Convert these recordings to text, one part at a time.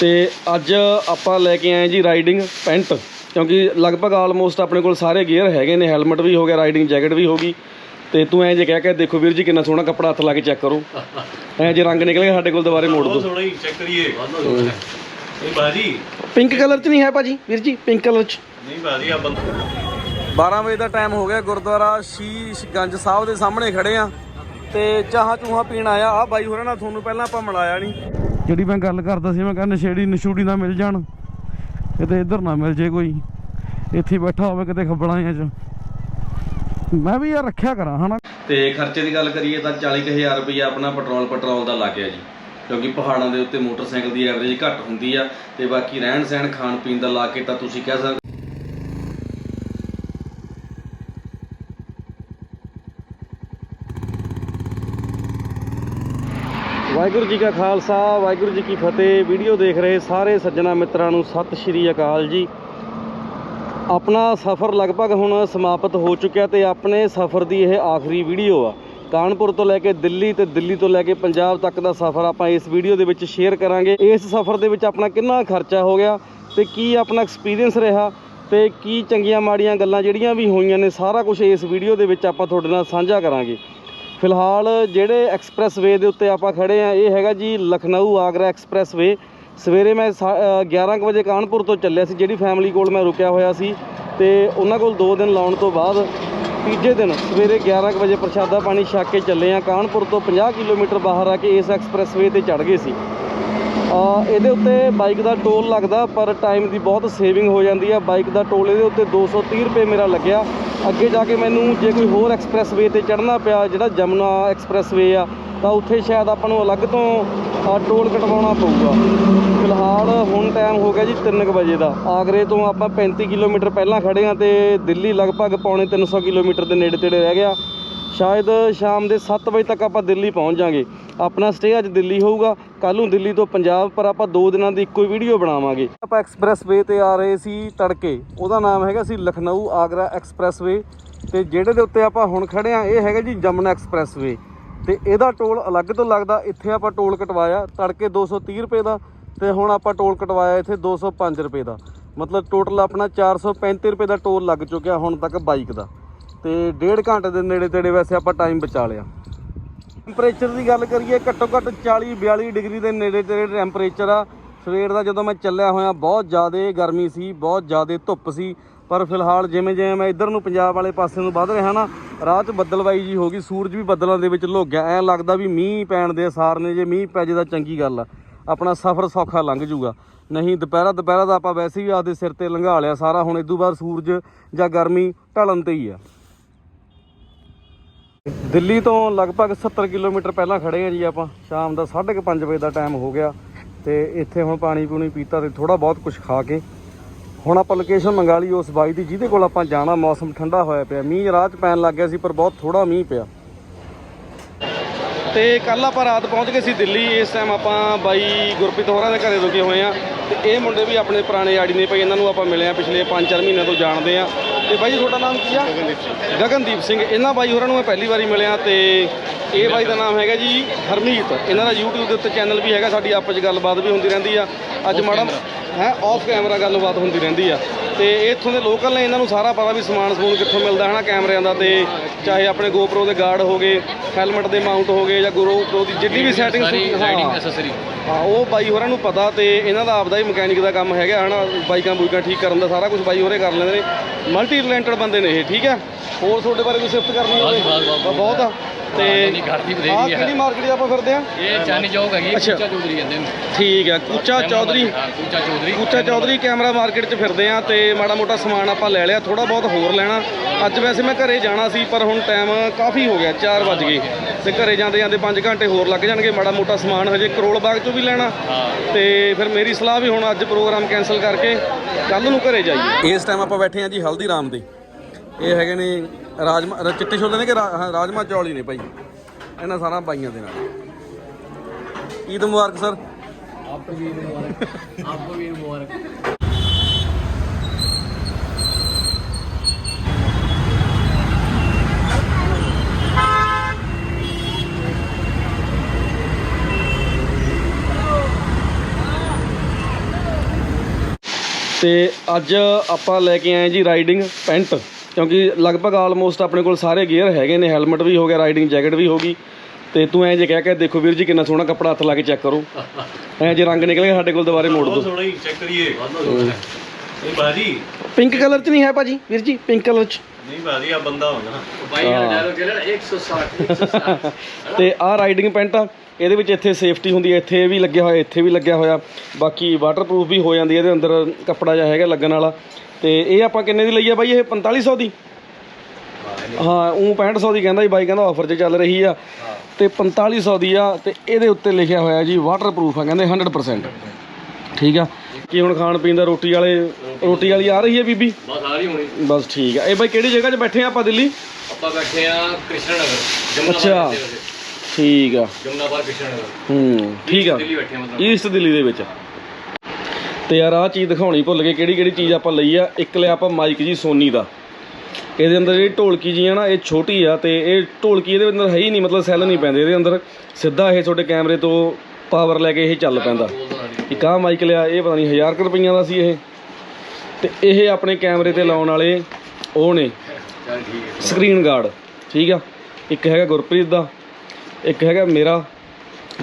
ਤੇ ਅੱਜ ਆਪਾਂ ਲੈ ਕੇ ਆਏ ਜੀ ਰਾਈਡਿੰਗ ਪੈਂਟ ਕਿਉਂਕਿ ਲਗਭਗ ਆਲਮੋਸਟ ਆਪਣੇ ਕੋਲ ਸਾਰੇ ਗੇਅਰ ਹੈਗੇ ਨੇ ਹੈਲਮਟ ਵੀ ਹੋ ਗਿਆ ਰਾਈਡਿੰਗ ਜੈਕਟ ਵੀ ਹੋ ਗਈ। ਤੇ ਤੂੰ ਐਂ ਜੇ ਕਹਿ ਕੇ ਦੇਖੋ ਵੀਰ ਜੀ ਕਿੰਨਾ ਸੋਹਣਾ ਕੱਪੜਾ ਹੱਥ ਲਾ ਕੇ ਚੈੱਕ ਕਰੋ। ਐਂ ਜੇ ਰੰਗ ਨਿਕਲ ਗਿਆ ਸਾਡੇ ਕੋਲ ਦੁਬਾਰੇ ਮੋੜ ਬਹੁਤ ਦੋ ਸੋਹਣਾ ਹੀ ਚੈੱਕ ਕਰੀਏ। ਨਹੀਂ ਬਾਜੀ। ਪਿੰਕ ਕਲਰ 'ਚ ਨਹੀਂ ਹੈ ਭਾਜੀ ਵੀਰ ਜੀ ਪਿੰਕ ਕਲਰ 'ਚ। ਨਹੀਂ ਬਾਜੀ ਆ ਬੰਦਾ 12 ਵਜੇ ਦਾ ਟਾਈਮ ਹੋ ਗਿਆ ਗੁਰਦੁਆਰਾ ਸ਼ੀਸ਼ ਗੰਜ ਸਾਹਿਬ ਦੇ ਸਾਹਮਣੇ ਖੜੇ ਆ। ਤੇ ਚਾਹਾਂ ਚੂਹਾਂ ਪੀਣ ਆਇਆ। ਆ ਬਾਈ ਹੋਰਾਂ ਨਾਲ ਤੁਹਾਨੂੰ ਪਹਿਲਾਂ ਆਪਾਂ ਮਿਲਾਇਆ ਨਹੀਂ ਜਿਹੜੀ ਮੈਂ ਗੱਲ ਕਰਦਾ ਸੀ, ਮੈਂ ਕਹਿੰਦਾ ਨਸ਼ੇੜੀ ਨਸ਼ੂੜੀ ਨਾ ਮਿਲ ਜਾਣ, ਕਿਤੇ ਇੱਧਰ ਨਾ ਮਿਲ ਜੇ ਕੋਈ, ਇੱਥੇ ਬੈਠਾ ਹੋਵੇ ਕਿਤੇ ਖੱਬਲਾਂ ਚ। ਮੈਂ ਵੀ ਯਾਰ ਰੱਖਿਆ ਕਰਾਂ, ਹਨਾ? ਤੇ ਖਰਚੇ ਦੀ ਗੱਲ ਕਰੀਏ ਤਾਂ 40000 ਰੁਪਏ ਆਪਣਾ ਪੈਟਰੋਲ ਪੈਟਰੋਲ ਦਾ ਲੱਗ ਗਿਆ ਜੀ। ਕਿਉਂਕਿ ਪਹਾੜਾਂ ਦੇ ਉੱਤੇ ਮੋਟਰਸਾਈਕਲ ਦੀ ਐਵਰੇਜ ਘੱਟ ਹੁੰਦੀ ਆ, ਤੇ ਬਾਕੀ ਰਹਿਣ ਸਹਿਣ ਖਾਣ ਪੀਣ ਦਾ ਲਾ ਕੇ ਤਾਂ ਤੁਸੀਂ ਕਹਿ ਸਕਦੇ ਵਾਹਿਗੁਰੂ ਜੀ ਕਾ ਖਾਲਸਾ, ਵਾਹਿਗੁਰੂ ਜੀ ਕੀ ਫਤਿਹ। ਵੀਡੀਓ ਦੇਖ ਰਹੇ ਸਾਰੇ ਸੱਜਣਾ ਮਿੱਤਰਾਂ ਨੂੰ ਸਤਿ ਸ਼੍ਰੀ ਅਕਾਲ ਜੀ। ਆਪਣਾ ਸਫ਼ਰ ਲਗਭਗ ਹੁਣ ਸਮਾਪਤ ਹੋ ਚੁੱਕਿਆ ਤੇ ਆਪਣੇ ਸਫ਼ਰ ਦੀ ਇਹ ਆਖਰੀ ਵੀਡੀਓ ਆ। ਕਾਨਪੁਰ ਤੋਂ ਲੈ ਕੇ ਦਿੱਲੀ ਤੇ ਦਿੱਲੀ ਤੋਂ ਲੈ ਕੇ ਪੰਜਾਬ ਤੱਕ ਦਾ ਸਫ਼ਰ ਆਪਾਂ ਇਸ ਵੀਡੀਓ ਦੇ ਵਿੱਚ ਸ਼ੇਅਰ ਕਰਾਂਗੇ। ਇਸ ਸਫ਼ਰ ਦੇ ਵਿੱਚ ਆਪਣਾ ਕਿੰਨਾ ਖਰਚਾ ਹੋ ਗਿਆ ਤੇ ਕੀ ਆਪਣਾ ਐਕਸਪੀਰੀਅੰਸ ਰਿਹਾ ਤੇ ਕੀ ਚੰਗੀਆਂ ਮਾੜੀਆਂ ਗੱਲਾਂ ਜਿਹੜੀਆਂ ਵੀ ਹੋਈਆਂ ਨੇ, ਸਾਰਾ ਕੁਝ ਇਸ ਵੀਡੀਓ ਦੇ ਵਿੱਚ ਆਪਾਂ ਤੁਹਾਡੇ ਨਾਲ ਸਾਂਝਾ ਕਰਾਂਗੇ। ਫਿਲਹਾਲ ਜਿਹੜੇ ਐਕਸਪ੍ਰੈਸ ਵੇ ਦੇ ਉੱਤੇ ਆਪਾਂ ਖੜੇ ਆ ਇਹ ਹੈਗਾ ਜੀ ਲਖਨਊ ਆਗਰਾ ਐਕਸਪ੍ਰੈਸ ਵੇ। ਸਵੇਰੇ ਮੈਂ ਸਾ- ਅ, 11 ਕੁ ਵਜੇ ਕਾਨਪੁਰ ਤੋਂ ਚੱਲਿਆ ਸੀ ਜਿਹੜੀ ਫੈਮਿਲੀ ਕੋਲ ਮੈਂ ਰੁਕਿਆ ਹੋਇਆ ਸੀ। ਤੇ ਉਹਨਾਂ ਕੋਲ 2 ਦਿਨ ਲਾਉਣ ਤੋਂ ਬਾਅਦ ਤੀਜੇ ਦਿਨ ਸਵੇਰੇ 11 ਕੁ ਵਜੇ ਪ੍ਰਸ਼ਾਦਾ ਪਾਣੀ ਛਕ ਕੇ ਚੱਲੇ ਆ। ਕਾਨਪੁਰ ਤੋਂ 50 ਕਿਲੋਮੀਟਰ ਬਾਹਰ ਆ ਕੇ ਇਸ ਐਕਸਪ੍ਰੈਸ ਵੇ ਤੇ ਚੜ ਗਏ ਸੀ। ਇਹਦੇ ਉੱਤੇ ਬਾਈਕ ਦਾ ਟੋਲ ਲੱਗਦਾ ਪਰ ਟਾਈਮ ਦੀ ਬਹੁਤ ਸੇਵਿੰਗ ਹੋ ਜਾਂਦੀ ਆ। ਬਾਈਕ ਦਾ ਟੋਲ ਇਹਦੇ ਉੱਤੇ 230 ਰੁਪਏ ਮੇਰਾ ਲੱਗਿਆ। ਅੱਗੇ ਜਾ ਕੇ ਮੈਨੂੰ ਜੇ ਕੋਈ ਹੋਰ ਐਕਸਪ੍ਰੈਸ ਵੇ ਤੇ ਚੜਨਾ ਪਿਆ, ਜਿਹੜਾ ਜਮਨਾ ਐਕਸਪ੍ਰੈਸ ਵੇ ਆ, ਤਾਂ ਉੱਥੇ ਸ਼ਾਇਦ ਆਪਾਂ ਨੂੰ ਅਲੱਗ ਤੋਂ ਟੋਲ ਕਟਵਾਉਣਾ ਪਊਗਾ। ਫਿਲਹਾਲ ਹੁਣ ਟਾਈਮ ਹੋ ਗਿਆ ਜੀ 3 ਵਜੇ ਦਾ। ਆਗਰੇ ਤੋਂ ਆਪਾਂ 35 ਕਿਲੋਮੀਟਰ ਪਹਿਲਾਂ ਖੜੇ ਆ ਤੇ ਦਿੱਲੀ ਲਗਭਗ ਪੌਣੇ 300 ਕਿਲੋਮੀਟਰ ਦੇ ਨੇੜੇ ਤੇੜੇ ਰਹਿ ਗਿਆ। ਸ਼ਾਇਦ ਸ਼ਾਮ ਦੇ 7 ਵਜੇ ਤੱਕ ਆਪਾਂ ਦਿੱਲੀ ਪਹੁੰਚ ਜਾਾਂਗੇ। ਆਪਣਾ ਸਟੇ ਅੱਜ ਦਿੱਲੀ ਹੋਊਗਾ। ਕੱਲ ਨੂੰ ਦਿੱਲੀ ਤੋਂ ਪੰਜਾਬ, ਪਰ ਆਪਾਂ 2 ਦਿਨਾਂ ਦੀ ਇੱਕੋ ਹੀ ਵੀਡੀਓ ਬਣਾਵਾਂਗੇ। ਆਪਾਂ ਐਕਸਪ੍ਰੈਸ ਵੇ ਤੇ ਆ ਰਹੇ ਸੀ ਤੜਕੇ। ਉਹਦਾ ਨਾਮ ਹੈਗਾ ਸੀ ਲਖਨਊ ਆਗਰਾ ਐਕਸਪ੍ਰੈਸ ਵੇ ਤੇ ਜਿਹੜੇ ਦੇ ਉੱਤੇ ਆਪਾਂ ਹੁਣ ਖੜੇ ਆ, ਇਹ ਹੈਗਾ ਜੀ ਜਮਨਾ ਐਕਸਪ੍ਰੈਸ ਵੇ ਤੇ ਇਹਦਾ ਟੋਲ ਅਲੱਗ ਤੋਂ ਲੱਗਦਾ। ਇੱਥੇ ਆਪਾਂ ਟੋਲ ਕਟਵਾਇਆ ਤੜਕੇ 230 ਰੁਪਏ ਦਾ ਤੇ ਹੁਣ ਆਪਾਂ ਟੋਲ ਕਟਵਾਇਆ ਇੱਥੇ 205 ਰੁਪਏ ਦਾ। ਮਤਲਬ ਟੋਟਲ ਆਪਣਾ 435 ਰੁਪਏ ਦਾ ਟੋਲ ਲੱਗ ਚੁੱਕਿਆ ਹੁਣ ਤੱਕ ਬਾਈਕ ਦਾ। ਤੇ ਡੇਢ ਘੰਟੇ ਦੇ ਨੇੜੇ ਤੇੜੇ ਵੈਸੇ ਆਪਾਂ ਟਾਈਮ ਬਚਾ ਲਿਆ। ਟੈਂਪਰੇਚਰ ਦੀ ਗੱਲ ਕਰੀਏ, ਘੱਟੋ ਘੱਟ 40 42 ਡਿਗਰੀ ਦੇ ਨੇੜੇ ਤੇੜੇ ਟੈਂਪਰੇਚਰ ਆ। ਸਵੇਰ ਦਾ ਜਦੋਂ ਮੈਂ ਚੱਲਿਆ ਹੋਇਆ, ਬਹੁਤ ਜ਼ਿਆਦਾ ਗਰਮੀ ਸੀ, ਬਹੁਤ ਜ਼ਿਆਦਾ ਧੁੱਪ ਸੀ। ਪਰ ਫਿਲਹਾਲ ਜਿਵੇਂ ਜਿਵੇਂ ਮੈਂ ਇੱਧਰ ਨੂੰ ਪੰਜਾਬ ਵਾਲੇ ਪਾਸੇ ਨੂੰ ਵੱਧ ਰਿਹਾ ਨਾ, ਰਾਹ 'ਚ ਬੱਦਲਵਾਈ ਜੀ ਹੋ ਗਈ, ਸੂਰਜ ਵੀ ਬੱਦਲਾਂ ਦੇ ਵਿੱਚ ਲੁਕ ਗਿਆ। ਐਂ ਲੱਗਦਾ ਵੀ ਮੀਂਹ ਪੈਣ ਦੇ ਅਸਾਰ ਨੇ, ਜੇ ਮੀਂਹ ਪੈ ਜੇ ਤਾਂ ਚੰਗੀ ਗੱਲ ਆ। ਆਪਣਾ ਸਫ਼ਰ ਸੌਖਾ ਲੰਘ ਜੂਗਾ ਨਹੀਂ, ਦੁਪਹਿਰਾ ਦੁਪਹਿਰਾ ਦਾ ਆਪਾਂ ਵੈਸੇ ਵੀ ਆਪਦੇ ਸਿਰ ਤੇ ਲੰਘਾ ਲਿਆ ਸਾਰਾ। ਹੁਣ ਇਦੋਂ ਬਾਅਦ ਸੂਰਜ ਜਾਂ ਗਰਮੀ ਢਲਣ ਤੇ ਹੀ ਆ। ਦਿੱਲੀ ਤੋਂ ਲਗਭਗ 70 ਕਿਲੋਮੀਟਰ ਪਹਿਲਾਂ ਖੜੇ ਆ ਜੀ ਆਪਾਂ। ਸ਼ਾਮ ਦਾ 5:30 ਵਜੇ ਦਾ ਟਾਈਮ ਹੋ ਗਿਆ ਤੇ ਇੱਥੇ ਹੁਣ ਪਾਣੀ ਪੂਣੀ ਪੀਤਾ ਤੇ ਥੋੜਾ ਬਹੁਤ ਕੁਝ ਖਾ ਕੇ। ਹੁਣ ਆਪਾਂ ਲੋਕੇਸ਼ਨ ਮੰਗਾ ਲਈ ਉਸ ਬਾਈ ਦੀ, ਜਿਹਦੇ ਕੋਲ ਆਪਾਂ ਜਾਣਾ, ਮੌਸਮ ਠੰਡਾ ਹੋਇਆ ਪਿਆ। ਮੀਂਹ ਰਾਤ 'ਚ ਪੈਣ ਲੱਗ ਗਿਆ ਸੀ, ਪਰ ਬਹੁਤ ਥੋੜਾ ਮੀਂਹ ਪਿਆ। ਤੇ ਕੱਲ ਆਪਾਂ ਰਾਤ ਪਹੁੰਚ ਗਏ ਸੀ ਦਿੱਲੀ। ਇਸ ਟਾਈਮ ਆਪਾਂ ਬਾਈ ਗੁਰਪ੍ਰੀਤ ਹੋਰਾਂ ਦੇ ਘਰੇ ਰੁਕੇ ਹੋਏ ਆ। ਤੇ ਇਹ ਮੁੰਡੇ ਵੀ ਆਪਣੇ ਪੁਰਾਣੇ ਆੜੀ ਨੇ ਭਾਈ, ਇਹਨਾਂ ਨੂੰ ਆਪਾਂ ਮਿਲੇ ਆ। ਪਿਛਲੇ 5-4 ਮਹੀਨਿਆਂ ਤੋਂ ਜਾਣਦੇ ਆ। ਤੇ ਬਾਈ ਜੀ ਤੁਹਾਡਾ ਨਾਮ ਕੀ ਆ? ਗਗਨਦੀਪ ਸਿੰਘ। ਇਹਨਾਂ ਬਾਈ ਹੋਰਾਂ ਨੂੰ ਮੈਂ ਪਹਿਲੀ ਵਾਰੀ ਮਿਲਿਆ ਤੇ ਇਹ ਬਾਈ ਦਾ ਨਾਮ ਹੈਗਾ ਜੀ ਹਰਮੀਤ। ਇਹਨਾਂ ਦਾ YouTube ਦੇ ਉੱਤੇ ਚੈਨਲ ਵੀ ਹੈਗਾ ਸਾਡੀ ਆਪਸ 'ਚ ਗੱਲਬਾਤ ਵੀ ਹੁੰਦੀ ਰਹਿੰਦੀ ਆ। ਅੱਜ ਮਾੜਾ ਹੈ ਆਫ ਕੈਮਰਾ ਗੱਲਬਾਤ ਹੁੰਦੀ ਰਹਿੰਦੀ ਆ। ਤੇ ਇੱਥੋਂ ਦੇ ਲੋਕਲ ਨੇ ਇਹਨਾਂ ਨੂੰ ਸਾਰਾ ਪਤਾ ਵੀ ਸਮਾਨ ਸਮੂਨ ਕਿੱਥੋਂ ਮਿਲਦਾ ਹੈ ਨਾ ਕੈਮਰਿਆਂ ਦਾ ਤੇ ਚਾਹੇ ਆਪਣੇ GoPro ਦੇ ਗਾਰਡ ਹੋ ਗਏ ਹੈਲਮਟ ਦੇ ਮਾਊਂਟ ਹੋ ਗਏ ਜਾਂ GoPro ਦੀ ਜਿੰਨੀ ਵੀ ਸੈਟਿੰਗ ਰਾਈਡਿੰਗ ਐਸੈਸਰੀ ਹਾਂ ਉਹ ਬਾਈ ਹੋਰਾਂ ਨੂੰ ਪਤਾ ਤੇ ਇਹਨਾਂ ਦਾ ਆਪਦਾ ਹੀ ਮਕੈਨਿਕ ਦਾ ਕੰਮ ਹੈਗਾ ਹਨਾ ਬਾਈਕਾਂ ਬੂਈਕਾਂ ਠੀਕ ਕਰਨ ਦਾ ਸਾਰਾ ਕੁਝ ਬਾਈ ਹੋਰੇ ਕਰ ਲੈਂਦੇ ਨੇ। ਮਲਟੀ ਟੈਲੈਂਟਡ ਬੰਦੇ ਨੇ ਇਹ ਠੀਕ ਹੈ? ਹੋਰ ਤੁਹਾਡੇ ਬਾਰੇ ਕੋਈ ਸਿਫਤ ਕਰਨੀ ਹੋਵੇ। ਬਹੁਤ ਆ। ਤੇ ਨਹੀਂ, ਘਰ ਦੀ ਬਥੇਰੀ ਆਹ ਆ। ਕਿਹੜੀ ਮਾਰਕੀਟ ਆਪਾਂ ਫਿਰਦੇ ਆ ਇਹ ਚਾਨੀ ਚੌਕ ਹੈਗੀ ਅੱਛਾ। ਕੁੱਚਾ ਚੌਧਰੀ ਕਹਿੰਦੇ ਨੇ ਠੀਕ ਹੈ ਕੂਚਾ ਚੌਧਰੀ। ਕੁੱਚਾ ਚੌਧਰੀ। ਕੂਚਾ ਚੌਧਰੀ ਕੈਮਰਾ ਮਾਰਕੀਟ 'ਚ ਫਿਰਦੇ ਆ ਤੇ ਮਾੜਾ ਮੋਟਾ ਸਮਾਨ ਆਪਾਂ ਲੈ ਲਿਆ ਥੋੜਾ ਬਹੁਤ ਹੋਰ ਲੈਣਾ। ਅੱਜ ਵੈਸੇ ਮੈਂ ਘਰੇ ਜਾਣਾ ਸੀ ਪਰ ਹੁਣ ਟਾਈਮ ਕਾਫੀ ਹੋ ਗਿਆ 4 ਵਜ ਗਏ। ਤੇ ਘਰੇ ਜਾਂਦੇ ਜਾਂਦੇ 5 ਘੰਟੇ ਹੋਰ ਲੱਗ ਜਾਣਗੇ ਮਾੜਾ ਮੋਟਾ ਸਮਾਨ ਹਜੇ ਕਰੋਲ ਬਾਗ 'ਚੋਂ ਵੀ ਲੈਣਾ। ਹਾਂ। ਤੇ ਫਿਰ ਮੇਰੀ ਸਲਾਹ ਵੀ ਹੁਣ ਅੱਜ ਪ੍ਰੋਗਰਾਮ ਕੈਨਸਲ ਕਰਕੇ ਕੱਲ ਨੂੰ ਘਰੇ ਜਾਈਏ। ਇਸ ਟਾਈਮ ਆਪਾਂ ਬੈਠੇ ਆ ਜੀ ਹਲਦੀਰਾਮ ਦੇ। ਇਹ ਹੈਗੇ ਨੇ ਰਾਜਮਾ ਰ- ਚਿੱਟੇ ਛੋਲੇ ਨੇ ਕਿ ਰਾ- ਹਾਂ, ਰਾਜਮਾ ਚੌਲ ਹੀ ਨੇ ਭਾਈ। ਇਹਨਾਂ ਸਾਰਾ ਬਾਈਆਂ ਦੇ ਨਾਲ। ਈਦ ਮੁਬਾਰਕ ਸਰ। ਆਪਕੋ ਵੀ ਮੁਬਾਰਕ। ਆਪਕੋ ਵੀ ਮੁਬਾਰਕ। ਤੇ ਅੱਜ ਆਪਾਂ ਲੈ ਕੇ ਆਏ ਜੀ ਰਾਈਡਿੰਗ ਪੈਂਟ। ਕਿਉਂਕਿ ਲਗਭਗ ਆਲਮੋਸਟ ਆਪਣੇ ਕੋਲ ਸਾਰੇ ਗੇਅਰ ਹੈਗੇ ਨੇ ਹੈਲਮਟ ਵੀ ਹੋ ਗਿਆ ਰਾਈਡਿੰਗ ਜੈਕਟ ਵੀ ਹੋ ਗਈ। ਤੇ ਤੂੰ ਐਂ ਜੇ ਕਹਿ ਕੇ ਦੇਖੋ ਵੀਰ ਜੀ ਕਿੰਨਾ ਸੋਹਣਾ ਕੱਪੜਾ ਹੱਥ ਲਾ ਕੇ ਚੈੱਕ ਕਰੋ। ਐਂ ਜੇ ਰੰਗ ਨਿਕਲੇ ਸਾਡੇ ਕੋਲ ਦੁਬਾਰੇ ਮੋੜ ਦਿਓ। ਪਿੰਕ ਕਲਰ ਚ ਨਹੀਂ ਹੈ ਭਾਜੀ ਵੀਰ ਜੀ ਪਿੰਕ ਕਲਰ ਚ। ਤੇ ਆ ਰਾਈਡਿੰਗ ਪੈਂਟ ਆ ਇਹਦੇ ਵਿੱਚ ਇੱਥੇ ਸੇਫਟੀ ਹੁੰਦੀ ਹੈ ਇੱਥੇ ਵੀ ਲੱਗਿਆ ਹੋਇਆ ਇੱਥੇ ਵੀ ਲੱਗਿਆ ਹੋਇਆ। ਬਾਕੀ ਵਾਟਰਪ੍ਰੂਫ ਵੀ ਹੋ ਜਾਂਦੀ ਹੈ ਇਹਦੇ ਅੰਦਰ ਕੱਪੜਾ ਜਿਹਾ ਹੈਗਾ ਲੱਗਣ ਵਾਲਾ। ਤੇ ਇਹ ਆਪਾਂ ਕਿੰਨੇ ਦੀ ਲਈ ਆ ਬਾਈ ਇਹ? 4500 ਦੀ? ਹਾਂ ਉਹ 6500 ਦੀ ਕਹਿੰਦਾ ਜੀ ਬਾਈ ਕਹਿੰਦਾ ਆਫਰ 'ਚ ਚੱਲ ਰਹੀ ਆ। ਤੇ 4500 ਦੀ ਆ ਤੇ ਇਹਦੇ ਉੱਤੇ ਲਿਖਿਆ ਹੋਇਆ ਜੀ ਵਾਟਰਪ੍ਰੂਫ ਆ ਕਹਿੰਦੇ 100% ਠੀਕ ਆ? ਕੀ ਹੁਣ ਖਾਣ ਪੀਣ ਦਾ ਰੋਟੀ ਵਾਲੇ ਰੋਟੀ ਵਾਲੀ ਆ ਰਹੀ ਹੈ ਬੀਬੀ? ਬਸ ਆ ਰਹੀ ਹੋਣੀ। ਬਸ ਠੀਕ ਆ। ਇਹ ਬਾਈ ਕਿਹੜੀ ਜਗ੍ਹਾ 'ਚ ਬੈਠੇ ਆ ਆਪਾਂ ਦਿੱਲੀ? ਆਪਾਂ ਬੈਠੇ ਆ ਕ੍ਰਿਸ਼ਨ ਨਗਰ ਅੱਛਾ। ਠੀਕ ਆ। ਜਮਨਾਬਾਦ ਕ੍ਰਿਸ਼ਨ ਨਗਰ ਹੂੰ ਠੀਕ ਆ। ਈਸਟ ਦਿੱਲੀ ਦੇ ਵਿੱਚ। ਤੇ ਯਾਰ ਆਹ ਚੀਜ਼ ਦਿਖਾਉਣੀ ਭੁੱਲ ਗਏ ਕਿਹੜੀ ਕਿਹੜੀ ਚੀਜ਼ ਆਪਾਂ ਲਈ ਆ। ਇੱਕ ਲਿਆ ਆਪਾਂ ਮਾਈਕ ਜੀ ਸੋਨੀ ਦਾ। ਇਹਦੇ ਅੰਦਰ ਜਿਹੜੀ ਢੋਲਕੀ ਜੀ ਆ ਨਾ, ਇਹ ਛੋਟੀ ਆ ਤੇ ਇਹ ਢੋਲਕੀ ਇਹਦੇ ਅੰਦਰ ਹੈ ਹੀ ਨਹੀਂ, ਮਤਲਬ ਸੈੱਲ ਨਹੀਂ ਪੈਂਦੇ। ਇਹਦੇ ਅੰਦਰ ਸਿੱਧਾ ਇਹ ਤੁਹਾਡੇ ਕੈਮਰੇ ਤੋਂ ਪਾਵਰ ਲੈ ਕੇ ਇਹ ਚੱਲ ਪੈਂਦਾ। ਇੱਕ ਆਹ ਮਾਈਕ ਲਿਆ, ਇਹ ਪਤਾ ਨਹੀਂ 1000 ਕੁ ਰੁਪਈਆਂ ਦਾ ਸੀ ਇਹ। ਤੇ ਇਹ ਆਪਣੇ ਕੈਮਰੇ ਤੇ ਲਾਉਣ ਵਾਲੇ ਉਹ ਨੇ ਸਕਰੀਨ ਗਾਰਡ ਠੀਕ ਆ? ਇੱਕ ਹੈਗਾ ਗੁਰਪ੍ਰੀਤ ਦਾ, ਇੱਕ ਹੈਗਾ ਮੇਰਾ,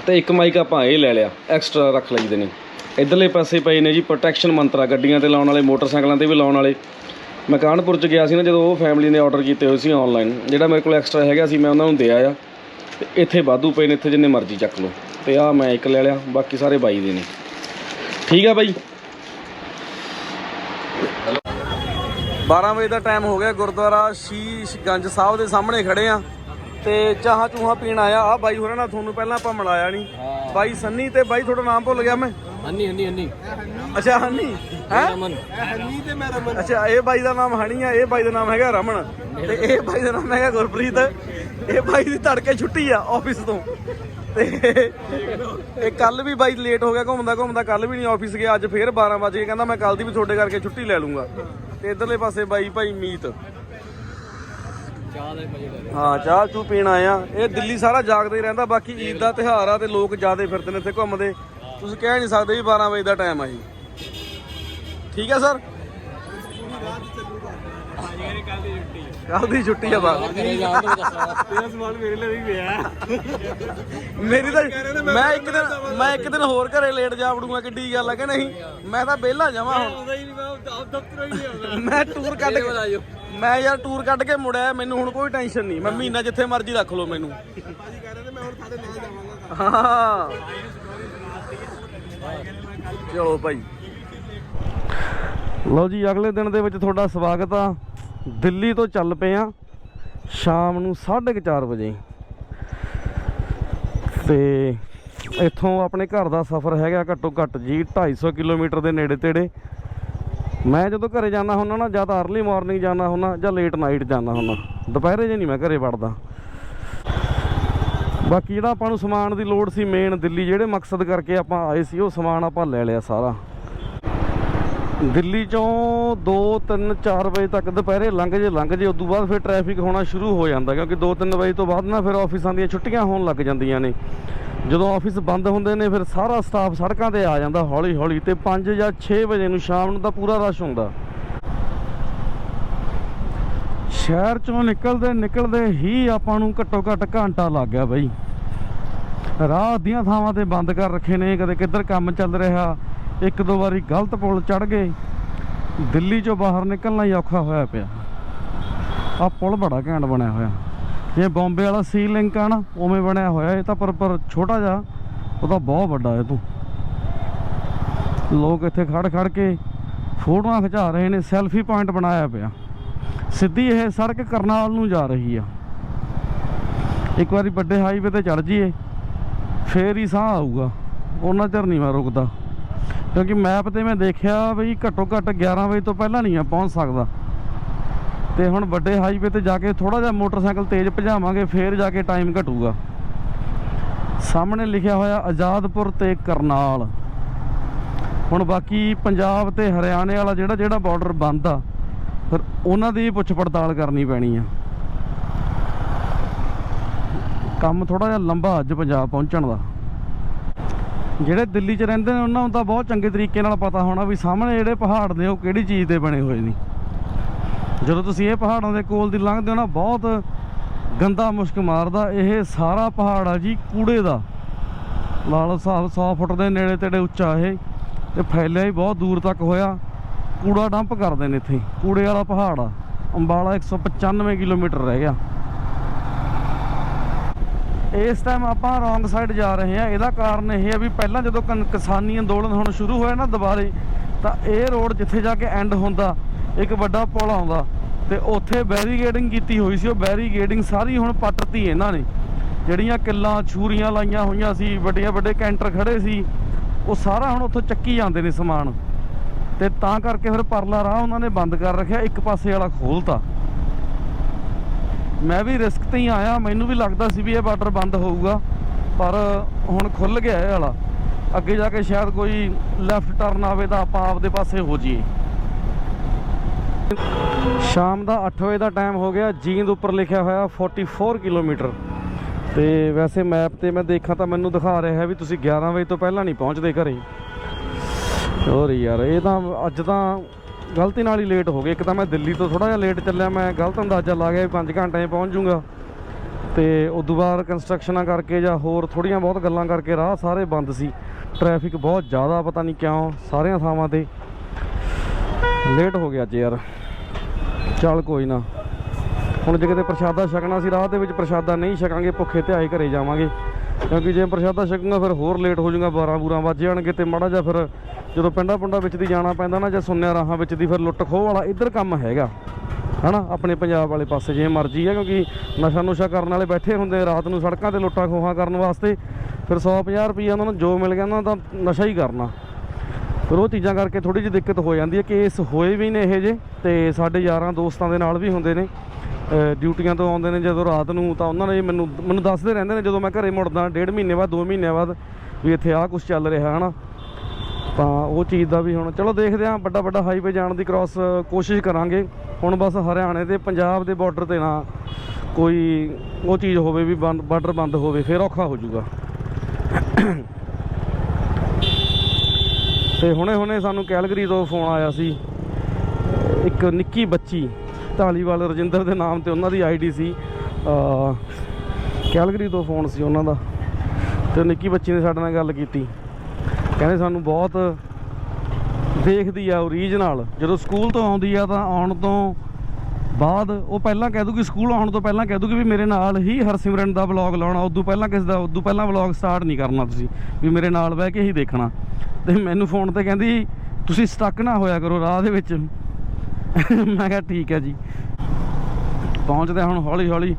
ਤੇ ਇੱਕ ਮਾਈਕ ਆਪਾਂ ਇਹ ਲੈ ਲਿਆ ਐਕਸਟਰਾ ਰੱਖ ਲਈਦੇ ਨੇ। ਇਧਰਲੇ ਪਾਸੇ ਪਏ ਨੇ ਜੀ ਪ੍ਰੋਟੈਕਸ਼ਨ ਮੰਤਰਾ ਗੱਡੀਆਂ ਤੇ ਲਾਉਣ ਵਾਲੇ ਮੋਟਰਸਾਈਕਲਾਂ ਤੇ ਵੀ ਲਾਉਣ ਵਾਲੇ। ਮੈਂ ਕਾਨਪੁਰ ਚ ਗਿਆ ਸੀ ਨਾ ਜਦੋਂ ਉਹ ਫੈਮਿਲੀ ਨੇ ਆਰਡਰ ਕੀਤੇ ਹੋਏ ਸੀ ਆਨਲਾਈਨ ਜਿਹੜਾ ਮੇਰੇ ਕੋਲ ਐਕਸਟਰਾ ਹੈਗਾ ਸੀ ਮੈਂ ਉਹਨਾਂ ਨੂੰ ਦੇ ਆਇਆ। ਤੇ ਇੱਥੇ ਵਾਧੂ ਪਏ ਨੇ ਇੱਥੇ ਜਿੰਨੇ ਮਰਜ਼ੀ ਚੱਕ ਲਓ। ਤੇ ਆ ਮੈਂ ਇੱਕ ਲੈ ਲਿਆ ਬਾਕੀ ਸਾਰੇ ਬਾਈ ਦੇ ਨੇ। ਠੀਕ ਆ ਬਾਈ? 12 ਵਜੇ ਦਾ ਟਾਈਮ ਹੋ ਗਿਆ ਗੁਰਦੁਆਰਾ ਸ਼ੀਸ਼ਗੰਜ ਸਾਹਿਬ ਦੇ ਸਾਹਮਣੇ ਖੜੇ ਆ। ਤੇ ਚਾਹਾਂ ਚੂਹਾਂ ਪੀਣ ਆਇਆ। ਆ ਬਾਈ ਹੋਰਾਂ ਨਾਲ ਤੁਹਾਨੂੰ ਪਹਿਲਾਂ ਆਪਾਂ ਮਿਲਾਇਆ ਨਹੀਂ ਬਾਈ ਸੰਨੀ ਤੇ ਬਾਈ ਤੁਹਾਡਾ ਨਾਮ ਭੁੱਲ ਗਿਆ ਮੈਂ। ਹੰਨੀ ਹੰਨੀ ਹੰਨੀ। ਅੱਛਾ ਹਨੀ ਹੈ? ਰਮਨ ਅੱਛਾ ਇਹ ਬਾਈ ਦਾ ਨਾਮ ਹਣੀ ਆ ਇਹ ਬਾਈ ਦਾ ਨਾਮ ਹੈਗਾ ਰਮਨ। ਤੇ ਇਹ ਬਾਈ ਦਾ ਨਾਮ ਹੈਗਾ ਗੁਰਪ੍ਰੀਤ। ਇਹ ਬਾਈ ਦੀ ਤੜਕੇ ਛੁੱਟੀ ਆ ਆਫਿਸ ਤੋਂ। ਤੇ ਇਹ ਕੱਲ ਵੀ ਬਾਈ ਲੇਟ ਹੋ ਗਿਆ ਘੁੰਮਦਾ ਘੁੰਮਦਾ ਕੱਲ ਵੀ ਨਹੀਂ ਆਫਿਸ ਗਿਆ ਅੱਜ ਫੇਰ 12 ਵਜੇ ਕਹਿੰਦਾ ਮੈਂ ਕੱਲ ਦੀ ਵੀ ਤੁਹਾਡੇ ਕਰਕੇ ਛੁੱਟੀ ਲੈ ਲੂੰਗਾ। ਤੇ ਇਧਰਲੇ ਪਾਸੇ ਬਾਈ ਭਾਈ ਮੀਤ। ਹਾਂ ਚਾਹ ਚੂ ਪੀਣ ਆਇਆ ਇਹ ਦਿੱਲੀ ਸਾਰਾ ਜਾਗਦਾ ਹੀ ਰਹਿੰਦਾ ਬਾਕੀ ਈਦ ਦਾ ਤਿਉਹਾਰ ਆ ਤੇ ਲੋਕ ਜਿਆਦੇ ਫਿਰਦੇ ਨੇ ਇੱਥੇ ਘੁੰਮਦੇ। ਤੁਸੀਂ ਕਹਿ ਨਹੀਂ ਸਕਦੇ ਵੀ 12 ਵਜੇ ਦਾ ਟਾਈਮ ਆ ਜੀ। ਠੀਕ ਹੈ ਸਰ? ਕੱਲ ਦੀ ਛੁੱਟੀ ਆ ਬਾ ਕਰੇ ਜਾਣ ਤੋਂ ਦੱਸਣਾ ਤੇਰਾ ਸਮਾਨ ਮੇਰੇ ਲਈ ਵੀ ਪਿਆ। ਮੇਰੀ ਤਾਂ ਮੈਂ ਇੱਕ ਦਿਨ ਮੈਂ ਇੱਕ ਦਿਨ ਹੋਰ ਘਰੇ ਲੇਟ ਜਾ ਵੜੂੰਗਾ ਕਿੱਡੀ ਗੱਲ ਆ ਕਿ ਨਹੀਂ? ਮੈਂ ਤਾਂ ਵਿਹਲਾ ਜਾਵਾਂ ਹੁਣ। ਮੈਂ ਦਫ਼ਤਰ ਹੀ ਨਹੀਂ ਆਉਂਦਾ। ਮੈਂ ਟੂਰ ਕੱਢ ਕੇ ਮੈਂ ਯਾਰ ਟੂਰ ਕੱਢ ਕੇ ਮੁੜਿਆ ਮੈਨੂੰ ਹੁਣ ਕੋਈ ਟੈਨਸ਼ਨ ਨਹੀਂ। ਮੈਂ ਮਹੀਨਾ ਜਿੱਥੇ ਮਰਜ਼ੀ ਰੱਖ ਲਓ ਮੈਨੂੰ। ਭਾਜੀ ਕਹਿ ਰਹੇ ਤੇ ਮੈਂ ਹੁਣ ਤੁਹਾਡੇ ਨਾਲ ਜਾਵਾਂਗਾ। ਹਾਂ। ਚਲੋ ਭਾਈ। ਲਓ ਜੀ, ਅਗਲੇ ਦਿਨ ਦੇ ਵਿੱਚ ਤੁਹਾਡਾ ਸਵਾਗਤ ਆ। ਦਿੱਲੀ ਤੋਂ ਚੱਲ ਪਏ ਆ ਸ਼ਾਮ ਨੂੰ 4:30 ਵਜੇ। ਤੇ ਇੱਥੋਂ ਆਪਣੇ ਘਰ ਦਾ ਸਫ਼ਰ ਹੈਗਾ ਘੱਟੋ ਘੱਟ ਜੀ 250 ਕਿਲੋਮੀਟਰ ਦੇ ਨੇੜੇ ਤੇੜੇ। ਮੈਂ ਜਦੋਂ ਘਰੇ ਜਾਣਾ ਹੁੰਦਾ ਨਾ, ਜਾਂ ਤਾਂ ਅਰਲੀ ਮਾਰਨਿੰਗ ਜਾਣਾ ਹੁੰਦਾ ਜਾਂ ਲੇਟ ਨਾਈਟ ਜਾਣਾ ਹੁੰਦਾ ਦੁਪਹਿਰੇ ਜੇ ਨਹੀਂ ਮੈਂ ਘਰੇ ਵੜਦਾ। ਬਾਕੀ ਜਿਹੜਾ ਆਪਾਂ ਨੂੰ ਸਮਾਨ ਦੀ ਲੋੜ ਸੀ ਮੇਨ ਦਿੱਲੀ, ਜਿਹੜੇ ਮਕਸਦ ਕਰਕੇ ਆਪਾਂ ਆਏ ਸੀ, ਉਹ ਸਮਾਨ ਆਪਾਂ ਲੈ ਲਿਆ ਸਾਰਾ। ਦਿੱਲੀ ਚੋਂ 2 3 4 ਵਜੇ ਤੱਕ ਦੁਪਹਿਰੇ ਲੰਘ ਜੇ ਲੰਘ ਜੇ, ਉਦੋਂ ਬਾਅਦ ਫਿਰ ਟ੍ਰੈਫਿਕ ਹੋਣਾ ਸ਼ੁਰੂ ਹੋ ਜਾਂਦਾ, ਕਿਉਂਕਿ 2 3 ਵਜੇ ਤੋਂ ਬਾਅਦ ਨਾ ਫਿਰ ਆਫਿਸਾਂ ਦੀਆਂ ਛੁੱਟੀਆਂ ਹੋਣ ਲੱਗ ਜਾਂਦੀਆਂ ਨੇ। ਜਦੋਂ ਆਫਿਸ ਬੰਦ ਹੁੰਦੇ ਨੇ, ਫਿਰ ਸਾਰਾ ਸਟਾਫ ਸੜਕਾਂ ਤੇ ਆ ਜਾਂਦਾ ਹੌਲੀ ਹੌਲੀ ਤੇ 5 ਜਾਂ 6 ਵਜੇ ਨੂੰ ਸ਼ਾਮ ਨੂੰ ਤਾਂ ਪੂਰਾ ਰਸ਼ ਹੁੰਦਾ। ਸ਼ਹਿਰ ਚੋਂ ਨਿਕਲਦੇ ਨਿਕਲਦੇ ਹੀ ਆਪਾਂ ਨੂੰ ਘੱਟੋ ਘੱਟ ਘੰਟਾ ਲੱਗ ਗਿਆ ਬਈ। ਰਾਹ ਦੀਆਂ ਥਾਵਾਂ ਤੇ ਬੰਦ ਕਰ ਰੱਖੇ ਨੇ, ਕਦੇ ਕਿੱਧਰ ਕੰਮ ਚੱਲ ਰਿਹਾ, ਇੱਕ ਦੋ ਵਾਰੀ ਗਲਤ ਪੁਲ ਚੜ ਗਏ। ਦਿੱਲੀ ਚੋਂ ਬਾਹਰ ਨਿਕਲਣਾ ਹੀ ਔਖਾ ਹੋਇਆ ਪਿਆ। ਆ ਪੁਲ ਬੜਾ ਘੈਂਟ ਬਣਿਆ ਹੋਇਆ। ਇਹ ਬੰਬੇ ਵਾਲਾ ਸੀ ਲਿੰਕ ਆ ਨਾ ਉਵੇਂ ਬਣਿਆ ਹੋਇਆ, ਇਹ ਤਾਂ ਪਰ ਪਰ ਛੋਟਾ ਜਿਹਾ, ਉਹ ਤਾਂ ਬਹੁਤ ਵੱਡਾ ਇਹ ਤੂੰ। ਲੋਕ ਇੱਥੇ ਖੜ ਖੜ ਕੇ ਫੋਟੋਆਂ ਖਿਚਾ ਰਹੇ ਨੇ, ਸੈਲਫੀ ਪੁਆਇੰਟ ਬਣਾਇਆ ਪਿਆ। ਸਿੱਧੀ ਇਹ ਸੜਕ ਕਰਨਾਲ ਨੂੰ ਜਾ ਰਹੀ ਆ। ਇੱਕ ਵਾਰੀ ਵੱਡੇ ਹਾਈਵੇ ਤੇ ਚੜ ਜੀਏ ਫੇਰ ਹੀ ਸਾਹ ਆਊਗਾ। ਉਹਨਾਂ ਚਿਰ ਨਹੀਂ ਮੈਂ ਰੁਕਦਾ। ਕਿਉਂਕਿ ਮੈਪ ਤੇ ਮੈਂ ਦੇਖਿਆ ਵੀ ਘੱਟੋ ਘੱਟ 11 ਵਜੇ ਤੋਂ ਪਹਿਲਾਂ ਨਹੀਂ ਆ ਪਹੁੰਚ ਸਕਦਾ। ਤੇ ਹੁਣ ਵੱਡੇ ਹਾਈਵੇ ਤੇ ਜਾ ਕੇ ਥੋੜਾ ਜਿਹਾ ਮੋਟਰਸਾਈਕਲ ਤੇਜ਼ ਭਜਾਵਾਂਗੇ, ਫੇਰ ਜਾ ਕੇ ਟਾਈਮ ਘਟੂਗਾ। ਸਾਹਮਣੇ ਲਿਖਿਆ ਹੋਇਆ, ਆਜ਼ਾਦਪੁਰ ਤੇ ਕਰਨਾਲ। ਹੁਣ ਬਾਕੀ ਪੰਜਾਬ ਤੇ ਹਰਿਆਣੇ ਵਾਲਾ ਜਿਹੜਾ ਜਿਹੜਾ ਬਾਰਡਰ ਬੰਦ ਆ ਫਿਰ ਉਹਨਾਂ ਦੀ ਪੁੱਛ ਪੜਤਾਲ ਕਰਨੀ ਪੈਣੀ ਆ। ਕੰਮ ਥੋੜਾ ਜਿਹਾ ਲੰਬਾ ਅੱਜ ਪੰਜਾਬ ਪਹੁੰਚਣ ਦਾ। ਜਿਹੜੇ ਦਿੱਲੀ 'ਚ ਰਹਿੰਦੇ ਨੇ, ਉਹਨਾਂ ਨੂੰ ਤਾਂ ਬਹੁਤ ਚੰਗੇ ਤਰੀਕੇ ਨਾਲ ਪਤਾ ਹੋਣਾ ਵੀ ਸਾਹਮਣੇ ਜਿਹੜੇ ਪਹਾੜ ਨੇ, ਉਹ ਕਿਹੜੀ ਚੀਜ਼ ਦੇ ਬਣੇ ਹੋਏ ਨੇ। ਜਦੋਂ ਤੁਸੀਂ ਇਹ ਪਹਾੜਾਂ ਦੇ ਕੋਲ ਦੀ ਲੰਘਦੇ ਹੋ ਨਾ, ਬਹੁਤ ਗੰਦਾ ਮੁਸ਼ਕ ਮਾਰਦਾ। ਇਹ ਸਾਰਾ ਪਹਾੜ ਆ ਜੀ, ਕੂੜੇ ਦਾ। ਲਾਲ ਸਾਹਿਬ ਹਿਸਾਬ 100 ਫੁੱਟ ਦੇ ਨੇੜੇ ਤੇੜੇ ਉੱਚਾ ਇਹ, ਤੇ ਫੈਲਿਆ ਹੀ ਬਹੁਤ ਦੂਰ ਤੱਕ ਹੋਇਆ। ਕੂੜਾ ਡੰਪ ਕਰਦੇ ਨੇ ਇੱਥੇ। ਕੂੜੇ ਵਾਲਾ ਪਹਾੜ ਆ। ਅੰਬਾਲਾ 195 ਕਿਲੋਮੀਟਰ ਰਹਿ ਗਿਆ। ਇਸ ਟਾਈਮ ਆਪਾਂ ਰੋਂਗ ਸਾਈਡ ਜਾ ਰਹੇ ਹਾਂ। ਇਹਦਾ ਕਾਰਨ ਇਹ ਹੈ ਵੀ ਪਹਿਲਾਂ ਜਦੋਂ ਕਨ- ਕਿਸਾਨੀ ਅੰਦੋਲਨ ਹੁਣ ਸ਼ੁਰੂ ਹੋਇਆ ਨਾ ਦੁਬਾਰੇ, ਤਾਂ ਇਹ ਰੋਡ ਜਿੱਥੇ ਜਾ ਕੇ ਐਂਡ ਹੁੰਦਾ, ਇੱਕ ਵੱਡਾ ਪੁਲ ਆਉਂਦਾ, ਤੇ ਉੱਥੇ ਬੈਰੀਗੇਡਿੰਗ ਕੀਤੀ ਹੋਈ ਸੀ। ਉਹ ਬੈਰੀਗੇਡਿੰਗ ਸਾਰੀ ਹੁਣ ਪੱਟਤੀ ਇਹਨਾਂ ਨੇ। ਜਿਹੜੀਆਂ ਕਿੱਲਾਂ, ਛੂਰੀਆਂ ਲਾਈਆਂ ਹੋਈਆਂ ਸੀ ਵੱਡੀਆਂ ਵੱਡੇ ਕੈਂਟਰ ਖੜੇ ਸੀ, ਉਹ ਸਾਰਾ ਹੁਣ ਉੱਥੋਂ ਚੱਕੀ ਜਾਂਦੇ ਨੇ ਸਮਾਨ। ਤੇ ਤਾਂ ਕਰਕੇ ਫਿਰ ਪਰਲਾ ਰਾਹ ਉਹਨਾਂ ਨੇ ਬੰਦ ਕਰ ਰੱਖਿਆ, ਇੱਕ ਪਾਸੇ ਵਾਲਾ ਖੋਲਤਾ। ਮੈਂ ਵੀ ਰਿਸਕ ਤੇ ਹੀ ਆਇਆ, ਮੈਨੂੰ ਵੀ ਲੱਗਦਾ ਸੀ ਵੀ ਇਹ ਬਾਰਡਰ ਬੰਦ ਹੋਊਗਾ, ਪਰ ਹੁਣ ਖੁੱਲ ਗਿਆ ਇਹ ਵਾਲਾ। ਅੱਗੇ ਜਾ ਕੇ ਸ਼ਾਇਦ ਕੋਈ ਲੈਫਟ ਟਰਨ ਆਵੇ ਤਾਂ ਆਪਾਂ ਆਪਦੇ ਪਾਸੇ ਹੋ ਜਾਈਏ। ਸ਼ਾਮ ਦਾ 8 ਵਜੇ ਦਾ ਟਾਈਮ ਹੋ ਗਿਆ, ਜੀਂਦ ਉੱਪਰ ਲਿਖਿਆ ਹੋਇਆ 44 ਕਿਲੋਮੀਟਰ। ਤੇ ਵੈਸੇ ਮੈਪ ਤੇ ਮੈਂ ਦੇਖਾਂ ਤਾਂ ਮੈਨੂੰ ਦਿਖਾ ਰਿਹਾ ਹੈ ਵੀ ਤੁਸੀਂ 11 ਵਜੇ ਤੋਂ ਪਹਿਲਾਂ ਨਹੀਂ ਪਹੁੰਚਦੇ ਘਰੇ। ਹੋਰ ਯਾਰ, ਇਹ ਤਾਂ ਅੱਜ ਤਾਂ ਗਲਤੀ ਨਾਲ ਹੀ ਲੇਟ ਹੋ ਗਏ। ਇੱਕ ਤਾਂ ਮੈਂ ਦਿੱਲੀ ਤੋਂ ਥੋੜਾ ਜਿਹਾ ਲੇਟ ਚੱਲਿਆ, ਮੈਂ ਗਲਤ ਅੰਦਾਜ਼ਾ ਲਾ ਗਿਆ ਵੀ 5 ਘੰਟਿਆਂ 'ਚ ਪਹੁੰਚ ਜਾਊਂਗਾ। ਤੇ ਉਦੋਂ ਬਾਅਦ ਕੰਸਟਰਕਸ਼ਨਾਂ ਕਰਕੇ ਜਾਂ ਹੋਰ ਥੋੜੀਆਂ ਬਹੁਤ ਗੱਲਾਂ ਕਰਕੇ ਰਾਹ ਸਾਰੇ ਬੰਦ ਸੀ। ਟ੍ਰੈਫਿਕ ਬਹੁਤ ਜ਼ਿਆਦਾ, ਪਤਾ ਨਹੀਂ ਕਿਉਂ, ਸਾਰੀਆਂ ਥਾਵਾਂ ਤੇ। ਲੇਟ ਹੋ ਗਿਆ ਅੱਜ ਯਾਰ। ਚੱਲ ਕੋਈ ਨਾ। ਹੁਣ ਜੇ ਕਿਤੇ ਪ੍ਰਸ਼ਾਦਾ ਛਕਣਾ ਸੀ, ਰਾਹ ਦੇ ਵਿੱਚ ਪ੍ਰਸ਼ਾਦਾ ਨਹੀਂ ਛਕਾਂਗੇ, ਭੁੱਖੇ ਤੇ ਆਏ ਘਰੇ ਜਾਵਾਂਗੇ। ਕਿਉਂਕਿ ਜੇ ਪ੍ਰਸ਼ਾਦਾ ਛਕੂਗਾ ਫਿਰ ਹੋਰ ਲੇਟ ਹੋ ਜਾਊਗਾ 12 ਬੂਰਾਂ ਵੱਜ ਜਾਣਗੇ ਤੇ ਮਾੜਾ ਜਿਹਾ ਫਿਰ ਜਦੋਂ ਪਿੰਡਾਂ ਪੁੰਡਾਂ ਵਿੱਚ ਦੀ ਜਾਣਾ ਪੈਂਦਾ ਨਾ ਜਾਂ ਸੁੰਨਿਆ ਰਾਹਾਂ ਵਿੱਚ ਦੀ ਫਿਰ ਲੁੱਟ ਖੋਹ ਵਾਲਾ ਇੱਧਰ ਕੰਮ ਹੈਗਾ। ਹਨਾ? ਆਪਣੇ ਪੰਜਾਬ ਵਾਲੇ ਪਾਸੇ ਜੇ ਮਰਜ਼ੀ ਹੈ ਕਿਉਂਕਿ ਨਸ਼ਾ ਨੁਸ਼ਾ ਕਰਨ ਵਾਲੇ ਬੈਠੇ ਹੁੰਦੇ ਰਾਤ ਨੂੰ ਸੜਕਾਂ ਤੇ ਲੁੱਟਾਂ ਖੋਹਾਂ ਕਰਨ ਵਾਸਤੇ। ਫਿਰ 150 ਰੁਪਈਆ ਉਹਨਾਂ ਨੂੰ ਜੋ ਮਿਲ ਗਿਆ ਉਹਨਾਂ ਦਾ ਨਸ਼ਾ ਹੀ ਕਰਨਾ। ਫਿਰ ਉਹ ਚੀਜ਼ਾਂ ਕਰਕੇ ਥੋੜੀ ਜਿਹੀ ਦਿੱਕਤ ਹੋ ਜਾਂਦੀ ਹੈ ਕੇਸ ਹੋਏ ਵੀ ਨੇ ਇਹ ਜੇ ਤੇ ਸਾਡੇ ਯਾਰਾਂ ਦੋਸਤਾਂ ਦੇ ਨਾਲ ਵੀ ਹੁੰਦੇ ਨੇ। ਡਿਊਟੀਆਂ ਤੋਂ ਆਉਂਦੇ ਨੇ ਜਦੋਂ ਰਾਤ ਨੂੰ, ਤਾਂ ਉਹਨਾਂ ਨੇ ਮੈਨੂੰ ਮੈਨੂੰ ਦੱਸਦੇ ਰਹਿੰਦੇ ਨੇ ਜਦੋਂ ਮੈਂ ਘਰੇ ਮੁੜਦਾ, ਡੇਢ ਮਹੀਨੇ ਬਾਅਦ 2 ਮਹੀਨੇ ਬਾਅਦ ਵੀ ਇੱਥੇ ਆਹ ਕੁਝ ਚੱਲ ਰਿਹਾ, ਹਨਾ? ਤਾਂ ਉਹ ਚੀਜ਼ ਦਾ ਵੀ ਹੁਣ, ਚਲੋ ਦੇਖਦੇ ਹਾਂ, ਵੱਡਾ ਵੱਡਾ ਹਾਈਵੇ ਜਾਣ ਦੀ ਕ੍ਰਾਸ ਕੋਸ਼ਿਸ਼ ਕਰਾਂਗੇ। ਹੁਣ ਬਸ ਹਰਿਆਣੇ ਤੇ ਪੰਜਾਬ ਦੇ ਬਾਰਡਰ ਤੇ ਨਾ ਕੋਈ ਉਹ ਚੀਜ਼ ਹੋਵੇ ਵੀ ਬਾਰਡਰ ਬੰਦ ਹੋਵੇ, ਫਿਰ ਔਖਾ ਹੋ ਜਾਊਗਾ। ਤੇ ਹੁਣੇ ਹੁਣੇ ਸਾਨੂੰ ਕੈਲਗਰੀ ਤੋਂ ਫੋਨ ਆਇਆ ਸੀ। ਇੱਕ ਨਿੱਕੀ ਬੱਚੀ ਢਾਲੀਵਾਲ ਰਜਿੰਦਰ ਦੇ ਨਾਮ ਤੇ ਉਹਨਾਂ ਦੀ ਆਈਡੀ ਸੀ। ਕੈਲਗਰੀ ਤੋਂ ਫੋਨ ਸੀ ਉਹਨਾਂ ਦਾ। ਤੇ ਨਿੱਕੀ ਬੱਚੀ ਨੇ ਸਾਡੇ ਨਾਲ ਗੱਲ ਕੀਤੀ। ਕਹਿੰਦੇ ਸਾਨੂੰ ਬਹੁਤ ਦੇਖਦੀ ਆ ਉਹ ਰੀਝ ਨਾਲ। ਜਦੋਂ ਸਕੂਲ ਤੋਂ ਆਉਂਦੀ ਆ ਤਾਂ ਆਉਣ ਤੋਂ ਬਾਅਦ ਉਹ ਪਹਿਲਾਂ ਕਹਿ ਦੂਗੀ ਸਕੂਲ ਆਉਣ ਤੋਂ ਪਹਿਲਾਂ ਕਹਿ ਦੂਗੀ ਵੀ ਮੇਰੇ ਨਾਲ ਹੀ ਹਰਸਿਮਰਨ ਦਾ ਵਲੌਗ ਲਾਉਣਾ, ਉਦੋਂ ਪਹਿਲਾਂ ਕਿਸ ਦਾ, ਉਦੋਂ ਪਹਿਲਾਂ ਵਲੌਗ ਸਟਾਰਟ ਨਹੀਂ ਕਰਨਾ ਤੁਸੀਂ, ਵੀ ਮੇਰੇ ਨਾਲ ਬਹਿ ਕੇ ਹੀ ਦੇਖਣਾ। ਤੇ ਮੈਨੂੰ ਫੋਨ ਤੇ ਕਹਿੰਦੀ, ਤੁਸੀਂ ਸਟਕ ਨਾ ਹੋਇਆ ਕਰੋ ਰਾਹ ਦੇ ਵਿੱਚ। ਮੈਂ ਕਿਹਾ ਠੀਕ ਹੈ ਜੀ। ਪਹੁੰਚਦੇ ਹੁਣ ਹੌਲੀ ਹੌਲੀ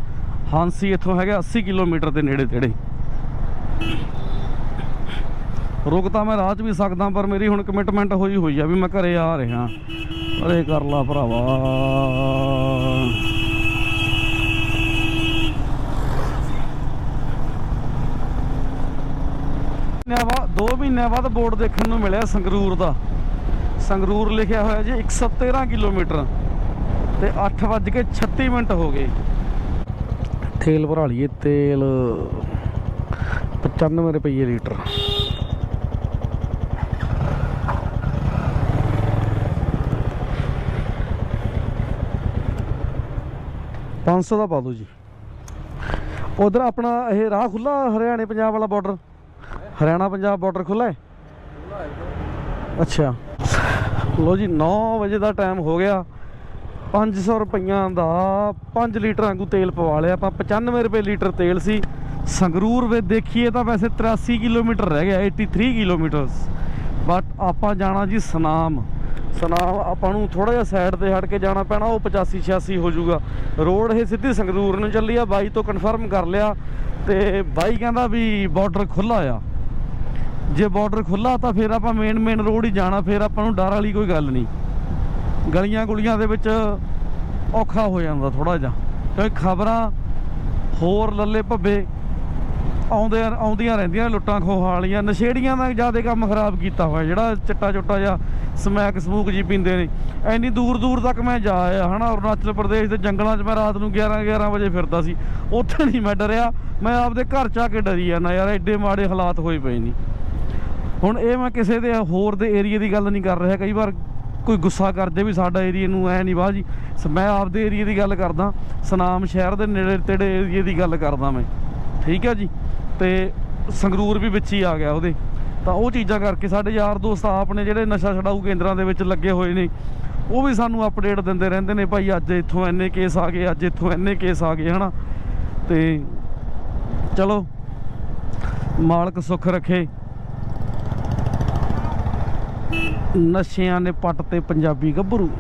ਹਾਂਸੀ ਇੱਥੋਂ ਹੈਗਾ 80 ਕਿਲੋਮੀਟਰ ਦੇ ਨੇੜੇ ਤੇੜੇ ਰੁਕ ਤਾਂ ਮੈਂ ਰਾਹ 'ਚ ਵੀ ਸਕਦਾ, ਪਰ ਮੇਰੀ ਹੁਣ ਕਮਿਟਮੈਂਟ ਹੋਈ ਹੋਈ ਆ ਵੀ ਮੈਂ ਘਰੇ ਆ ਰਿਹਾ। ਅਰੇ ਕਰ ਲਾ ਭਰਾਵਾ। ਮਹੀਨਿਆਂ 2 ਮਹੀਨਿਆਂ ਬਾਅਦ ਬੋਰਡ ਦੇਖਣ ਨੂੰ ਮਿਲਿਆ ਸੰਗਰੂਰ ਦਾ। ਸੰਗਰੂਰ ਲਿਖਿਆ ਹੋਇਆ ਜੀ 113 ਕਿਲੋਮੀਟਰ ਤੇ 8:36 ਮਿੰਟ ਹੋ ਗਏ। ਤੇਲ ਭਰਾ ਲਈਏ, ਤੇਲ 95 ਰੁਪਏ ਲੀਟਰ। ਪੰਜ ਸੌ ਦਾ ਪਾ ਦਿਓ ਜੀ। ਉਧਰ ਆਪਣਾ ਇਹ ਰਾਹ ਖੁੱਲਾ ਹਰਿਆਣੇ ਪੰਜਾਬ ਵਾਲਾ ਬਾਰਡਰ ਹਰਿਆਣਾ ਪੰਜਾਬ ਬਾਰਡਰ ਖੁੱਲਾ ਹੈ? ਅੱਛਾ। ਲੋ ਜੀ 9 ਵਜੇ ਦਾ ਟਾਈਮ ਹੋ ਗਿਆ। 500 ਰੁਪਈਆਂ ਦਾ 5 ਲੀਟਰ ਵਾਂਗੂ ਤੇਲ ਪਵਾ ਲਿਆ। ਆਪਾਂ 95 ਰੁਪਏ ਲੀਟਰ ਤੇਲ ਸੀ। ਸੰਗਰੂਰ ਵਿੱਚ ਦੇਖੀਏ ਤਾਂ ਵੈਸੇ 83 ਕਿਲੋਮੀਟਰ ਰਹਿ ਗਿਆ 83 ਕਿਲੋਮੀਟਰਸ। ਬਟ ਆਪਾਂ ਜਾਣਾ ਜੀ ਸਨਾਮ। ਸਨਾਮ ਆਪਾਂ ਨੂੰ ਥੋੜਾ ਜਿਹਾ ਸਾਈਡ ਤੇ ਹਟ ਕੇ ਜਾਣਾ ਪੈਣਾ, ਉਹ 85 86 ਹੋ ਜਾਊਗਾ। ਰੋਡ ਇਹ ਸਿੱਧੀ ਸੰਗਰੂਰ ਨੂੰ ਚੱਲੀ ਆ, ਬਾਈ ਤੋਂ ਕਨਫਰਮ ਕਰ ਲਿਆ। ਤੇ ਬਾਈ ਕਹਿੰਦਾ ਵੀ ਬਾਰਡਰ ਖੁੱਲਾ ਆ। ਜੇ ਬਾਰਡਰ ਖੁੱਲਾ ਤਾਂ ਫਿਰ ਆਪਾਂ ਮੇਨ ਮੇਨ ਰੋਡ ਹੀ ਜਾਣਾ, ਫਿਰ ਆਪਾਂ ਨੂੰ ਡਰ ਵਾਲੀ ਕੋਈ ਗੱਲ ਨਹੀਂ। ਗਲੀਆਂ ਗੁਲੀਆਂ ਦੇ ਵਿੱਚ ਔਖਾ ਹੋ ਜਾਂਦਾ ਥੋੜਾ ਜਿਹਾ। ਕਿਉਂਕਿ ਖਬਰਾਂ ਹੋਰ ਲੱਲੇ ਭੱਬੇ ਆਉਂਦੇ ਆਉਂਦੀਆਂ ਰਹਿੰਦੀਆਂ, ਲੁੱਟਾਂ ਖੋਹਾਂ ਵਾਲੀਆਂ, ਨਸ਼ੇੜੀਆਂ ਦਾ ਜ਼ਿਆਦਾ ਕੰਮ ਖਰਾਬ ਕੀਤਾ ਹੋਇਆ, ਜਿਹੜਾ ਚਿੱਟਾ ਚੁੱਟਾ ਜਾਂ ਸਮੈਕ ਸਮੂਕ ਜੀ ਪੀਂਦੇ ਨੇ। ਐਨੀ ਦੂਰ ਦੂਰ ਤੱਕ ਮੈਂ ਜਾ ਆਇਆ, ਹਨਾ, ਅਰੁਣਾਚਲ ਪ੍ਰਦੇਸ਼ ਦੇ ਜੰਗਲਾਂ 'ਚ ਮੈਂ ਰਾਤ ਨੂੰ 11 11 ਵਜੇ ਫਿਰਦਾ ਸੀ। ਉੱਥੇ ਨਹੀਂ ਮੈਂ ਡਰਿਆ, ਮੈਂ ਆਪਦੇ ਘਰ 'ਚ ਆ ਕੇ ਡਰੀ ਜਾਂਦਾ, ਯਾਰ ਐਡੇ ਮਾੜੇ ਹਾਲਾਤ ਹੋਏ ਪਏ ਨਹੀਂ ਹੁਣ ਇਹ ਮੈਂ ਕਿਸੇ ਦੇ ਹੋਰ ਦੇ ਏਰੀਆ ਦੀ ਗੱਲ ਨਹੀਂ ਕਰ ਰਿਹਾ, ਕਈ ਵਾਰ ਕੋਈ ਗੁੱਸਾ ਕਰਦੇ ਵੀ ਸਾਡਾ ਏਰੀਆ ਨੂੰ ਐ ਨਹੀਂ ਬਾਹ ਜੀ। ਮੈਂ ਆਪਦੇ ਏਰੀਆ ਦੀ ਗੱਲ ਕਰਦਾ, ਸਨਾਮ ਸ਼ਹਿਰ ਦੇ ਨੇੜੇ ਤੇੜੇ ਏਰੀਆ ਦੀ ਗੱਲ ਕਰਦਾ ਮੈਂ। ਠੀਕ ਹੈ ਜੀ? ਤੇ ਸੰਗਰੂਰ ਵੀ ਵਿੱਚ ਹੀ ਆ ਗਿਆ ਉਹਦੇ। ਤਾਂ ਉਹ ਚੀਜ਼ਾਂ ਕਰਕੇ ਸਾਡੇ ਯਾਰ ਦੋਸਤ ਆਪ ਨੇ ਜਿਹੜੇ ਨਸ਼ਾ ਛਡਾਊ ਕੇਂਦਰਾਂ ਦੇ ਵਿੱਚ ਲੱਗੇ ਹੋਏ ਨੇ, ਉਹ ਵੀ ਸਾਨੂੰ ਅਪਡੇਟ ਦਿੰਦੇ ਰਹਿੰਦੇ ਨੇ, ਭਾਈ ਅੱਜ ਇੱਥੋਂ ਇੰਨੇ ਕੇਸ ਆ ਗਏ, ਅੱਜ ਇੱਥੋਂ ਇੰਨੇ ਕੇਸ ਆ ਗਏ, ਹਨਾ? ਤੇ ਚਲੋ, ਮਾਲਕ ਸੁੱਖ ਰੱਖੇ। ਨਸ਼ਿਆਂ ਨੇ ਪੱਟ ਤੇ ਪੰਜਾਬੀ ਗੱਭਰੂ।